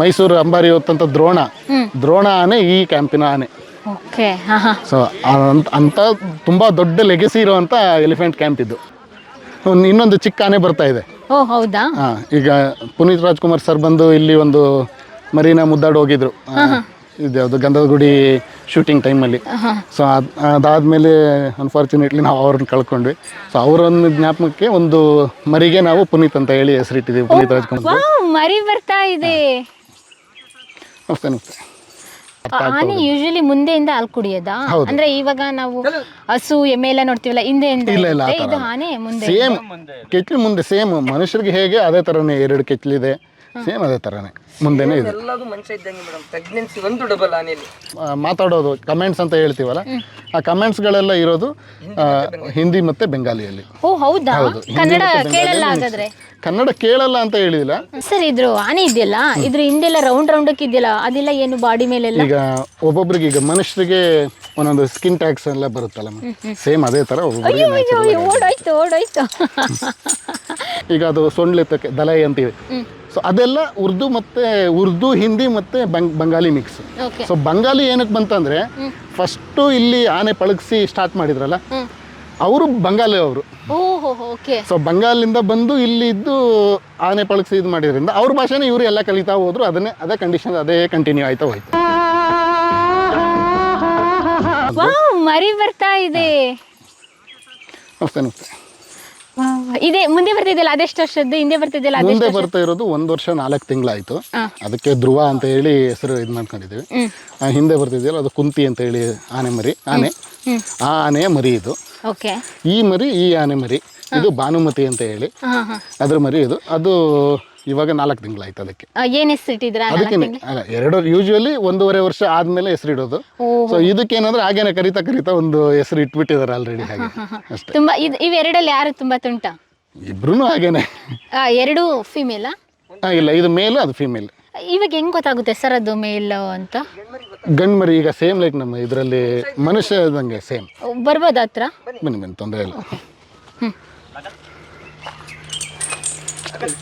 ಮೈಸೂರು ಅಂಬಾರಿ ಹೊತ್ತಂತ ದ್ರೋಣ. ದ್ರೋಣ ಆನೆ ಈ ಕ್ಯಾಂಪಿನ ಆನೆ. ಓಕೆ ಸೊ ಅಂತ ತುಂಬಾ ದೊಡ್ಡ ಲೆಗೆಸಿ ಇರುವಂತ ಎಲಿಫೆಂಟ್ ಕ್ಯಾಂಪ್ ಇದು. ಇನ್ನೊಂದು ಚಿಕ್ಕ ಆನೆ ಬರ್ತಾ ಇದೆ. ಹೌದಾ? ಈಗ ಪುನೀತ್ ರಾಜ್ಕುಮಾರ್ ಸರ್ ಬಂದು ಇಲ್ಲಿ ಒಂದು ಮರೀನಾ ಮುದ್ದಾಡಿ ಹೋಗಿದ್ರು. ಇದು ಯಾವುದು ಗಂಧದ ಗುಡಿ ಶೂಟಿಂಗ್ ಟೈಮಲ್ಲಿ ಸೊ ಅದು ಅದಾದಮೇಲೆ ಅನ್ಫಾರ್ಚುನೇಟ್ಲಿ ನಾವು ಅವ್ರನ್ನ ಕಳ್ಕೊಂಡ್ವಿ. ಸೊ ಅವರೊಂದು ಜ್ಞಾಪಕಕ್ಕೆ ಒಂದು ಮರಿಗೆ ನಾವು ಪುನೀತ್ ಅಂತ ಹೇಳಿ ಹೆಸರಿಟ್ಟಿದ್ದೀವಿ ಪುನೀತ್ ರಾಜ್ಕುಮಾರ್ ಮರಿ ಬರ್ತಾ ಇದೆ. ನಮಸ್ತೆ ನಮಸ್ತೆ. ಆನೆ ಯೂಶಲಿ ಮುಂದೆಯಿಂದ ಹಾಲು ಕುಡಿಯೋದಾ? ಹೌದು. ಅಂದ್ರೆ ಇವಾಗ ನಾವು ಹಸು ಎಮ್ಮೆ ಎಲ್ಲ ನೋಡ್ತೀವಲ್ಲ ಹಿಂದೆ ಇಲ್ಲ, ಇಲ್ಲ, ಇದು ಆನೆ ಮುಂದೆ. ಸೇಮ್ ಕೆಚ್ಚಲು ಮುಂದೆ ಸೇಮ್ ಮನುಷ್ಯರಿಗೆ ಹೇಗೆ ಅದೇ ತರನೇ ಎರಡು ಕೆಚ್ಚಲಿದೆ. ಸೇಮ್ ಅದೇ ಥರನೇ ಮುಂದೆನೇ ಇದೆ. ಎಲ್ಲದು ಮನುಷ್ಯ ಇದ್ದಂಗೆ ಮೇಡಮ್. ಪ್ರೆಗ್ನೆನ್ಸಿ ಒಂದು ಡಬಲ್ ಆನೆಯಲ್ಲಿ. ಆ, ಮಾತಾಡೋದು ಕಮೆಂಟ್ಸ್ ಅಂತ ಹೇಳ್ತೀವಲ್ಲ? ಆ ಕಮೆಂಟ್ಸ್ಗಳೆಲ್ಲ ಇರೋದು ಆ, ಹಿಂದಿ ಮತ್ತು ಬೆಂಗಾಲಿಯಲ್ಲಿ. ಓ ಹೌದಾ? ಹೌದು, ಕನ್ನಡ ಕೇಳಲ್ಲ. ಹಾಗಾದ್ರೆ? ಕನ್ನಡ ಕೇಳಲ್ಲ ಅಂತ ಹೇಳಿದಿಲ್ಲ. ಸರ್ ಇದ್ರು ಆನೆ ಇದೆಯಲ್ಲ? ಇದ್ರ ಹಿಂದೆಲ್ಲ ರೌಂಡ್ ರೌಂಡ್ ಇದೆಯಲ್ಲ? ಅದೆಲ್ಲ ಏನು ಬಾಡಿ ಮೇಲೆಲ್ಲ? ಈಗ ಒಬ್ಬೊಬ್ರಿಗೆ ಈಗ ಮನುಷ್ಯರಿಗೆ ಒಂದೊಂದು ಸ್ಕಿನ್ ಟ್ಯಾಕ್ಸ್ ಎಲ್ಲ ಬರುತ್ತಲ್ಲ ಸೇಮ್ ಅದೇ ಥರ ಒಬ್ಬೊಬ್ಬರಿಗೆ ಅಯ್ಯೋ ಅಯ್ಯೋ ಓಡೋಯ್ತು ಓಡೋಯ್ತು. ಈಗ ಅದು ಸೊಂಡ್ಲಿತಕ್ಕೆ ದಲೈ ಅಂತೀವಿ. ಸೊ ಅದೆಲ್ಲ ಉರ್ದು ಮತ್ತೆ ಉರ್ದು ಹಿಂದಿ ಮತ್ತೆ ಬಂಗ್ ಬಂಗಾಲಿ ಮಿಕ್ಸ್ ಸೊ ಬಂಗಾಲಿ ಏನಕ್ಕೆ ಬಂತಂದ್ರೆ ಫಸ್ಟು ಇಲ್ಲಿ ಆನೆ ಪಳಗಿಸಿ ಸ್ಟಾರ್ಟ್ ಮಾಡಿದ್ರಲ್ಲ ಅವರು ಬಂಗಾಲಿ ಅವರು. ಸೊ ಬಂಗಾಲಿಂದ ಬಂದು ಇಲ್ಲಿ ಇದ್ದು ಆನೆ ಪಳಗಿಸಿ ಇದು ಮಾಡಿದ್ರಿಂದ ಅವ್ರ ಭಾಷೆನೇ ಇವರು ಎಲ್ಲ ಕಲಿತಾ ಹೋದ್ರು ಅದನ್ನೇ ಅದೇ ಕಂಡೀಷನ್ ಅದೇ ಕಂಟಿನ್ಯೂ ಆಯ್ತಾ ಹೋಯ್ತು. ಮರಿ ಬರ್ತಾ ಇದೆ. ನಮಸ್ತೆ ನಮಸ್ತೆ. ಇದೆ ಮುಂದೆ ಬರ್ತಿದ್ದಿಲ್ಲ ಅದೆಷ್ಟು ವರ್ಷದ್ದು? ಹಿಂದೆ ಬರ್ತಿದ್ದಿಲ್ಲ ಮುಂದೆ ಅದೆಷ್ಟು ಬರ್ತಾ ಇರೋದು ಒಂದ್ ವರ್ಷ ನಾಲ್ಕು ತಿಂಗಳಾಯ್ತು. ಅದಕ್ಕೆ ಧ್ರುವ ಅಂತ ಹೇಳಿ ಹೆಸರು ಇದ್ ಮಾಡ್ಕೊಂಡಿದ್ದೀವಿ ಆ, ಹಿಂದೆ ಬರ್ತಿದೆಯಲ್ಲ ಅದು ಕುಂತಿ ಅಂತ ಹೇಳಿ ಆನೆ ಮರಿ ಆನೆ. ಆ ಆನೆಯ ಮರಿ ಇದು. ಓಕೆ. ಈ ಮರಿ ಈ ಆನೆ ಮರಿ ಇದು ಭಾನುಮತಿ ಅಂತ ಹೇಳಿ. ಹಾ ಹಾ. ಅದ್ರ ಮರಿ ಇದು. ಅದು ಇವಾಗ ನಾಲ್ಕು ತಿಂಗಳಾಯ್ತು ಅದಕ್ಕೆ. ಆ, ಏನ್ ಅದಕ್ಕೆ ಅಲ್ಲ ಎರಡು ಯೂಶುವಲಿ ಒಂದೂವರೆ ವರ್ಷ ಆದ್ಮೇಲೆ ಹೆಸರಿಡೋದು ಸೊ ಇದಕ್ಕೇನಂದ್ರೆ ಹಾಗೇನೆ ಕರಿತಾ ಕರಿತಾ ಒಂದು ಹೆಸರು ಇಟ್ಬಿಟ್ಟಿದ್ದಾರೆ ಆಲ್ರೆಡಿ ಹಾಗೆ. ಅಷ್ಟೇ. ತುಂಬಾ ಇದ್ ಇವೆರಡಲ್ಲಿ ಯಾರು ತುಂಬಾ ತುಂಟ? ಇಬ್ರು ಹಾಗೇನೆ. ಆ, ಎರಡು ಫೀಮೇಲಾ ಆ, ಇಲ್ಲ ಇದು ಮೇಲ್ ಅದು ಫಿಮೇಲ್ ಇವಾಗ ಹೆಂಗ್ ಗೊತ್ತಾಗುತ್ತೆ ಸರ್ ಅದು ಮೇಲ್ ಅಂತ? ಗಂಡು ಮರಿ ಈಗ ಸೇಮ್ ಲೈಕ್ ನಮ್ಮ ಇದರಲ್ಲಿ ಮನುಷ್ಯ ಇದಂಗೆ ಸೇಮ್ ಬರ್ಬೋದ ಹತ್ರ? ಬನ್ನಿ ಬನ್ನಿ ತೊಂದರೆ ಇಲ್ಲ.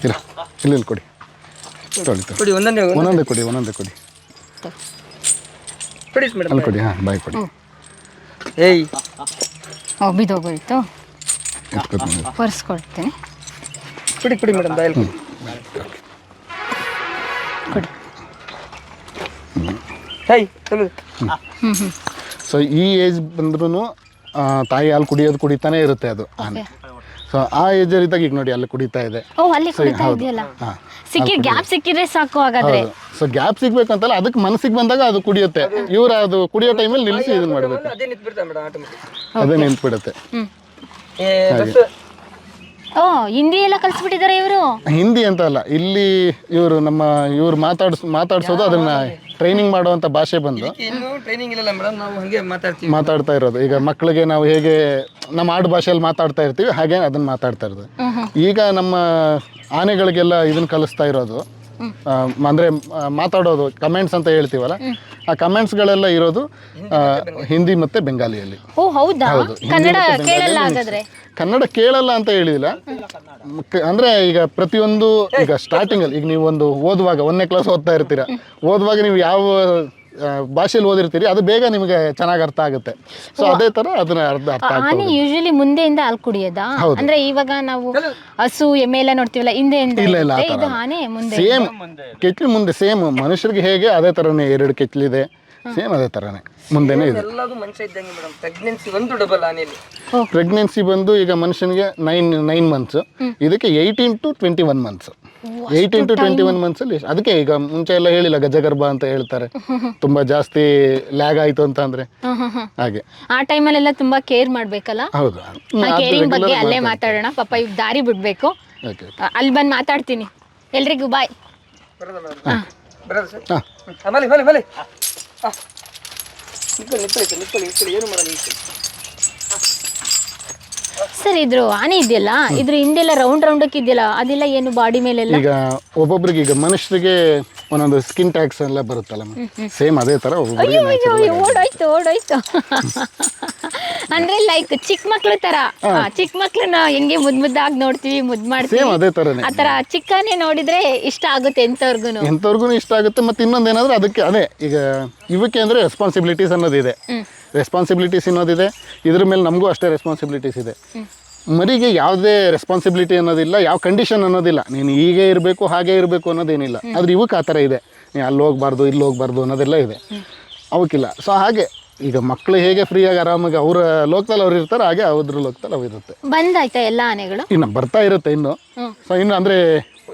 ಇಲ್ಲ ಇಲ್ಲಿ ಇಲ್ಲಿ ಕೊಡಿ. ತೊಳಿ ತೊಳಿ. ಕೊಡಿ ಒಂದೊಂದೇ ಒಂದೊಂದೇ. ಕೊಡಿ ಒಂದೊಂದೇ ಕೊಡಿ. ಕೊಡಿ ಮೇಡಮ್. ಅಲ್ಲಿ ಕೊಡಿ ಹಾಂ ಬಾಯ್ ಕೊಡಿ. ಏಯ್. ಓ ಬಿದೋಗೋಯ್ತು ಎತ್ಕೊತೀನಿ ಕುಡಿ ಕುಡಿ ಮೇಡಮ್ ಬಾಯಲ್ಲಿ ಕೊಡಿ. ಕೊಡಿ. ಹೇಯ್ ಚಲೋ ಸೊ ಈ ಏಜ್ ಬಂದ್ರೂ ತಾಯಿ ಹಾಲು ಕುಡಿಯೋದು ಕುಡಿತಾನೆ ಇರುತ್ತೆ ಅದು. ಆನೆ. ಸೊ ಆ ಏಜ್ ಇದ್ದಾಗ ಈಗ ನೋಡಿ ಅಲ್ಲಿ ಕುಡಿತಾ ಇದೆ. ಓ ಅಲ್ಲಿ ಕುಡಿತಾ ಇದೆಯಲ್ಲ? ಸಿಕ್ಕಿ ಗ್ಯಾಪ್ ಸಿಕ್ಕಿದ್ರೆ ಸಾಕು ಹಾಗಾದ್ರೆ. ಸೊ ಗ್ಯಾಪ್ ಸಿಗ್ಬೇಕಂತಲ್ಲ ಅದಕ್ಕೆ ಮನಸ್ಸಿಗೆ ಬಂದಾಗ ಅದು ಕುಡಿಯುತ್ತೆ. ಇವ್ರು ಅದು ಕುಡಿಯೋ ಟೈಮಲ್ಲಿ ನಿಲ್ಲಿಸಿ ಇದನ್ನ ಮಾಡಬೇಕು. ಅದೇ ನಿಂತ್ಬಿಡುತ್ತೆ. ಓ ಹಿಂದಿ ಎಲ್ಲ ಕಲ್ಸ್ಬಿಟ್ಟಿದ್ದಾರೆ ಇವರು? ಹಿಂದಿ ಅಂತ ಅಲ್ಲ ಇಲ್ಲಿ ಇವರು ನಮ್ಮ ಇವರು ಮಾತಾಡ್ಸ್ ಮಾತಾಡ್ಸೋದು ಅದನ್ನ ಟ್ರೈನಿಂಗ್ ಮಾಡುವಂತ ಭಾಷೆ ಬಂದು ಇನ್ನೂ ಟ್ರೈನಿಂಗ್ ಇಲ್ಲ ಮೇಡಮ್ ನಾವು ಹಂಗೆ ಮಾತಾಡ್ತೀವಿ. ಮಾತಾಡ್ತಾ ಇರೋದು. ಈಗ ಮಕ್ಕಳಿಗೆ ನಾವು ಹೇಗೆ ನಮ್ಮ ಆಡು ಭಾಷೆಯಲ್ಲಿ ಮಾತಾಡ್ತಾ ಇರ್ತೀವಿ ಹಾಗೆ ಅದನ್ನ ಮಾತಾಡ್ತಾ ಇರೋದು. ಈಗ ನಮ್ಮ ಆನೆಗಳಿಗೆಲ್ಲ ಇದನ್ನ ಕಲಿಸ್ತಾ ಇರೋದು. ಅಂದ್ರೆ ಮಾತಾಡೋದು ಕಮೆಂಟ್ಸ್ ಅಂತ ಹೇಳ್ತೀವಲ್ಲ ಆ ಕಮೆಂಟ್ಸ್ಗಳೆಲ್ಲ ಇರೋದು ಹಿಂದಿ ಮತ್ತೆ ಬೆಂಗಾಲಿಯಲ್ಲಿ. ಓ ಹೌದಾ? ಕನ್ನಡ ಕೇಳಲ್ಲ ಹಾಗಾದ್ರೆ? ಕನ್ನಡ ಕೇಳಲ್ಲ ಅಂತ ಹೇಳಿದಿಲ್ಲ. ಅಂದ್ರೆ ಈಗ ಪ್ರತಿಯೊಂದು ಈಗ ಸ್ಟಾರ್ಟಿಂಗ್ ಅಲ್ಲಿ ಈಗ ನೀವು ಒಂದು ಓದುವಾಗ ಒಂದನೇ ಕ್ಲಾಸ್ ಓದ್ತಾ ಇರ್ತೀರ ಓದುವಾಗ ನೀವು ಯಾವ ಭಾಷೆಯಲ್ಲಿ ಓದಿರ್ತೀರಿ ಅದು ಬೇಗ ನಿಮಗೆ ಚೆನ್ನಾಗಿ ಅರ್ಥ ಆಗುತ್ತೆ. ಸೊ ಅದೇ ತರ ಅದನ್ನ ಅರ್ಥ ಅರ್ಥ ಆನೆ ಯೂಶಲಿ ಮುಂದೆಯಿಂದ ಹಾಲು ಕುಡಿಯೋದಾ? ಹೌದು. ಅಂದ್ರೆ ಇವಾಗ ನಾವು ಹಸು ಎಮ್ಮೆ ಎಲ್ಲ ನೋಡ್ತೀವಲ್ಲ ಹಿಂದೆ ಇಲ್ಲ, ಇಲ್ಲ, ಆ ಇರುತ್ತೆ. ಥರ ಇದು ಆನೆ ಮುಂದೆ. ಸೇಮ್ ಕೆಚ್ಚಲು ಮುಂದೆ ಸೇಮ್ ಮನುಷ್ಯರಿಗೆ ಹೇಗೆ ಅದೇ ತರನೇ ಎರಡು ಕೆಚ್ಚಲಿದೆ ಸೇಮ್ ಅದೇ ತರನೇ. ಮುಂದೆನೇ ಇದೆ. ಎಲ್ಲದು ಮನುಷ್ಯ ಇದ್ದಂಗೆ ಮೇಡಮ್. ಪ್ರೆಗ್ನೆನ್ಸಿ ಒಂದು ಡಬಲ್ ಆನೆಯಲ್ಲಿ. ಪ್ರೆಗ್ನೆನ್ಸಿ ಬಂದು ಈಗ ಮನುಷ್ಯನಿಗೆ ನೈನ್ ನೈನ್ ಮಂತ್ಸ್ ಇದಕ್ಕೆ eighteen to twenty one months eighteen to twenty one months ಅಲ್ಲಿ ಅದಕ್ಕೆ ಈಗ ಮುಂಚೆ ಎಲ್ಲ ಹೇಳಿಲ್ಲ ಗಜಗರ್ಭ ಅಂತ ಹೇಳ್ತಾರೆ. ತುಂಬಾ ಜಾಸ್ತಿ ಲ್ಯಾಗ್ ಆಯ್ತು ಅಂತ ಅಂದ್ರೆ. ಹಾಗೆ. ಆ ಟೈಮಲ್ಲೆಲ್ಲ ತುಂಬಾ ಕೇರ್ ಮಾಡ್ಬೇಕಲ್ಲ? ಹೌದು. ಕೇರಿಂಗ್ ಬಗ್ಗೆ ಅಲ್ಲೇ ಮಾತಾಡೋಣ. ಪಾಪ ಇವ್ ದಾರಿ ಬಿಡ್ಬೇಕು. ಓಕೆ ಅಲ್ಲಿ ಬಂದು ಮಾತಾಡ್ತೀನಿ. ಎಲ್ರಿಗೂ ಬಾಯ್ ಬರೋದ ಹಾಂ. ಹಾಂ ಏನು ಮಾಡೋದು ಸರ್ ಇದ್ರು ಆನೆ ಇದೆಯಲ್ಲ? ಇದ್ರ ಹಿಂದೆಲ್ಲ ರೌಂಡ್ ರೌಂಡ್ ಇದೆಯಲ್ಲ ಅದೆಲ್ಲ ಏನು ಬಾಡಿ ಮೇಲೆಲ್ಲ? ಈಗ ಒಬ್ಬೊಬ್ರಿಗೆ ಈಗ ಮನುಷ್ಯರಿಗೆ ಒಂದೊಂದು ಸ್ಕಿನ್ ಟ್ಯಾಕ್ಸ್ ಎಲ್ಲ ಬರುತ್ತಲ್ಲ ಸೇಮ್ ಅದೇ ತರ ಒಬ್ಬೊಬ್ರಿಗೆ ಅಯ್ಯೋ, ಓಡೋಯ್ತು ಓಡೋಯ್ತು. ಅಂದ್ರೆ ಲೈಕ್ ಚಿಕ್ಕ ಮಕ್ಳ ತರ. ಚಿಕ್ಕ ಮಕ್ಳನ್ನ ಹೆಂಗೆ ಮುದ್ ಮುದ್ದಾಗಿ ನೋಡ್ತೀವಿ ಮುದ್ ಮಾಡ್ತೀವಿ. ಸೇಮ್ ಅದೇ ತರನೇ. ಆ ತರ ಚಿಕ್ಕನೇ ನೋಡಿದ್ರೆ ಇಷ್ಟ ಆಗುತ್ತೆ ಎಂತವ್ರಿಗೂ ಎಂಥವ್ರಿಗೂ ಇಷ್ಟ ಆಗುತ್ತೆ ಮತ್ತೆ ಇನ್ನೊಂದು ಏನಾದ್ರೂ ಅದಕ್ಕೆ ಅದೇ ಈಗ ಇವಕ್ಕೆ ಅಂದ್ರೆ ರೆಸ್ಪಾನ್ಸಿಬಿಲಿಟೀಸ್ ಅನ್ನೋದಿದೆ. ರೆಸ್ಪಾನ್ಸಿಬಿಲಿಟೀಸ್ ಅನ್ನೋದಿದೆ. ಇದ್ರ ಮೇಲೆ ನಮಗೂ ಅಷ್ಟೇ ರೆಸ್ಪಾನ್ಸಿಬಿಲಿಟೀಸ್ ಇದೆ. ಮರಿಗೆ ಯಾವುದೇ ರೆಸ್ಪಾನ್ಸಿಬಿಲಿಟಿ ಅನ್ನೋದಿಲ್ಲ ಯಾವ ಕಂಡೀಷನ್ ಅನ್ನೋದಿಲ್ಲ. ನೀನು ಹೀಗೆ ಇರಬೇಕು ಹಾಗೆ ಇರಬೇಕು ಅನ್ನೋದೇನಿಲ್ಲ. ಆದ್ರೆ ಇವಕ್ಕೆ ಆ ಥರ ಇದೆ. ನೀ ಅಲ್ಲಿ ಹೋಗ್ಬಾರ್ದು ಇಲ್ಲಿ ಹೋಗ್ಬಾರ್ದು ಅನ್ನೋದೆಲ್ಲ ಇದೆ. ಅವಕ್ಕಿಲ್ಲ. ಸೊ ಹಾಗೆ ಈಗ ಮಕ್ಳು ಹೇಗೆ ಫ್ರೀಯಾಗಿ ಆರಾಮಾಗಿ ಅವರ ಲೋಕದಲ್ಲಿ ಅವ್ರು ಇರ್ತಾರೆ ಹಾಗೆ ಅವ್ರ ಲೋಕದಲ್ಲಿ ಅವು ಇರುತ್ತೆ. ಬಂದಾಯ್ತಾ ಎಲ್ಲ ಆನೆಗಳು? ಇನ್ನು ಬರ್ತಾ ಇರುತ್ತೆ ಇನ್ನು. ಸೊ ಇನ್ನು ಅಂದರೆ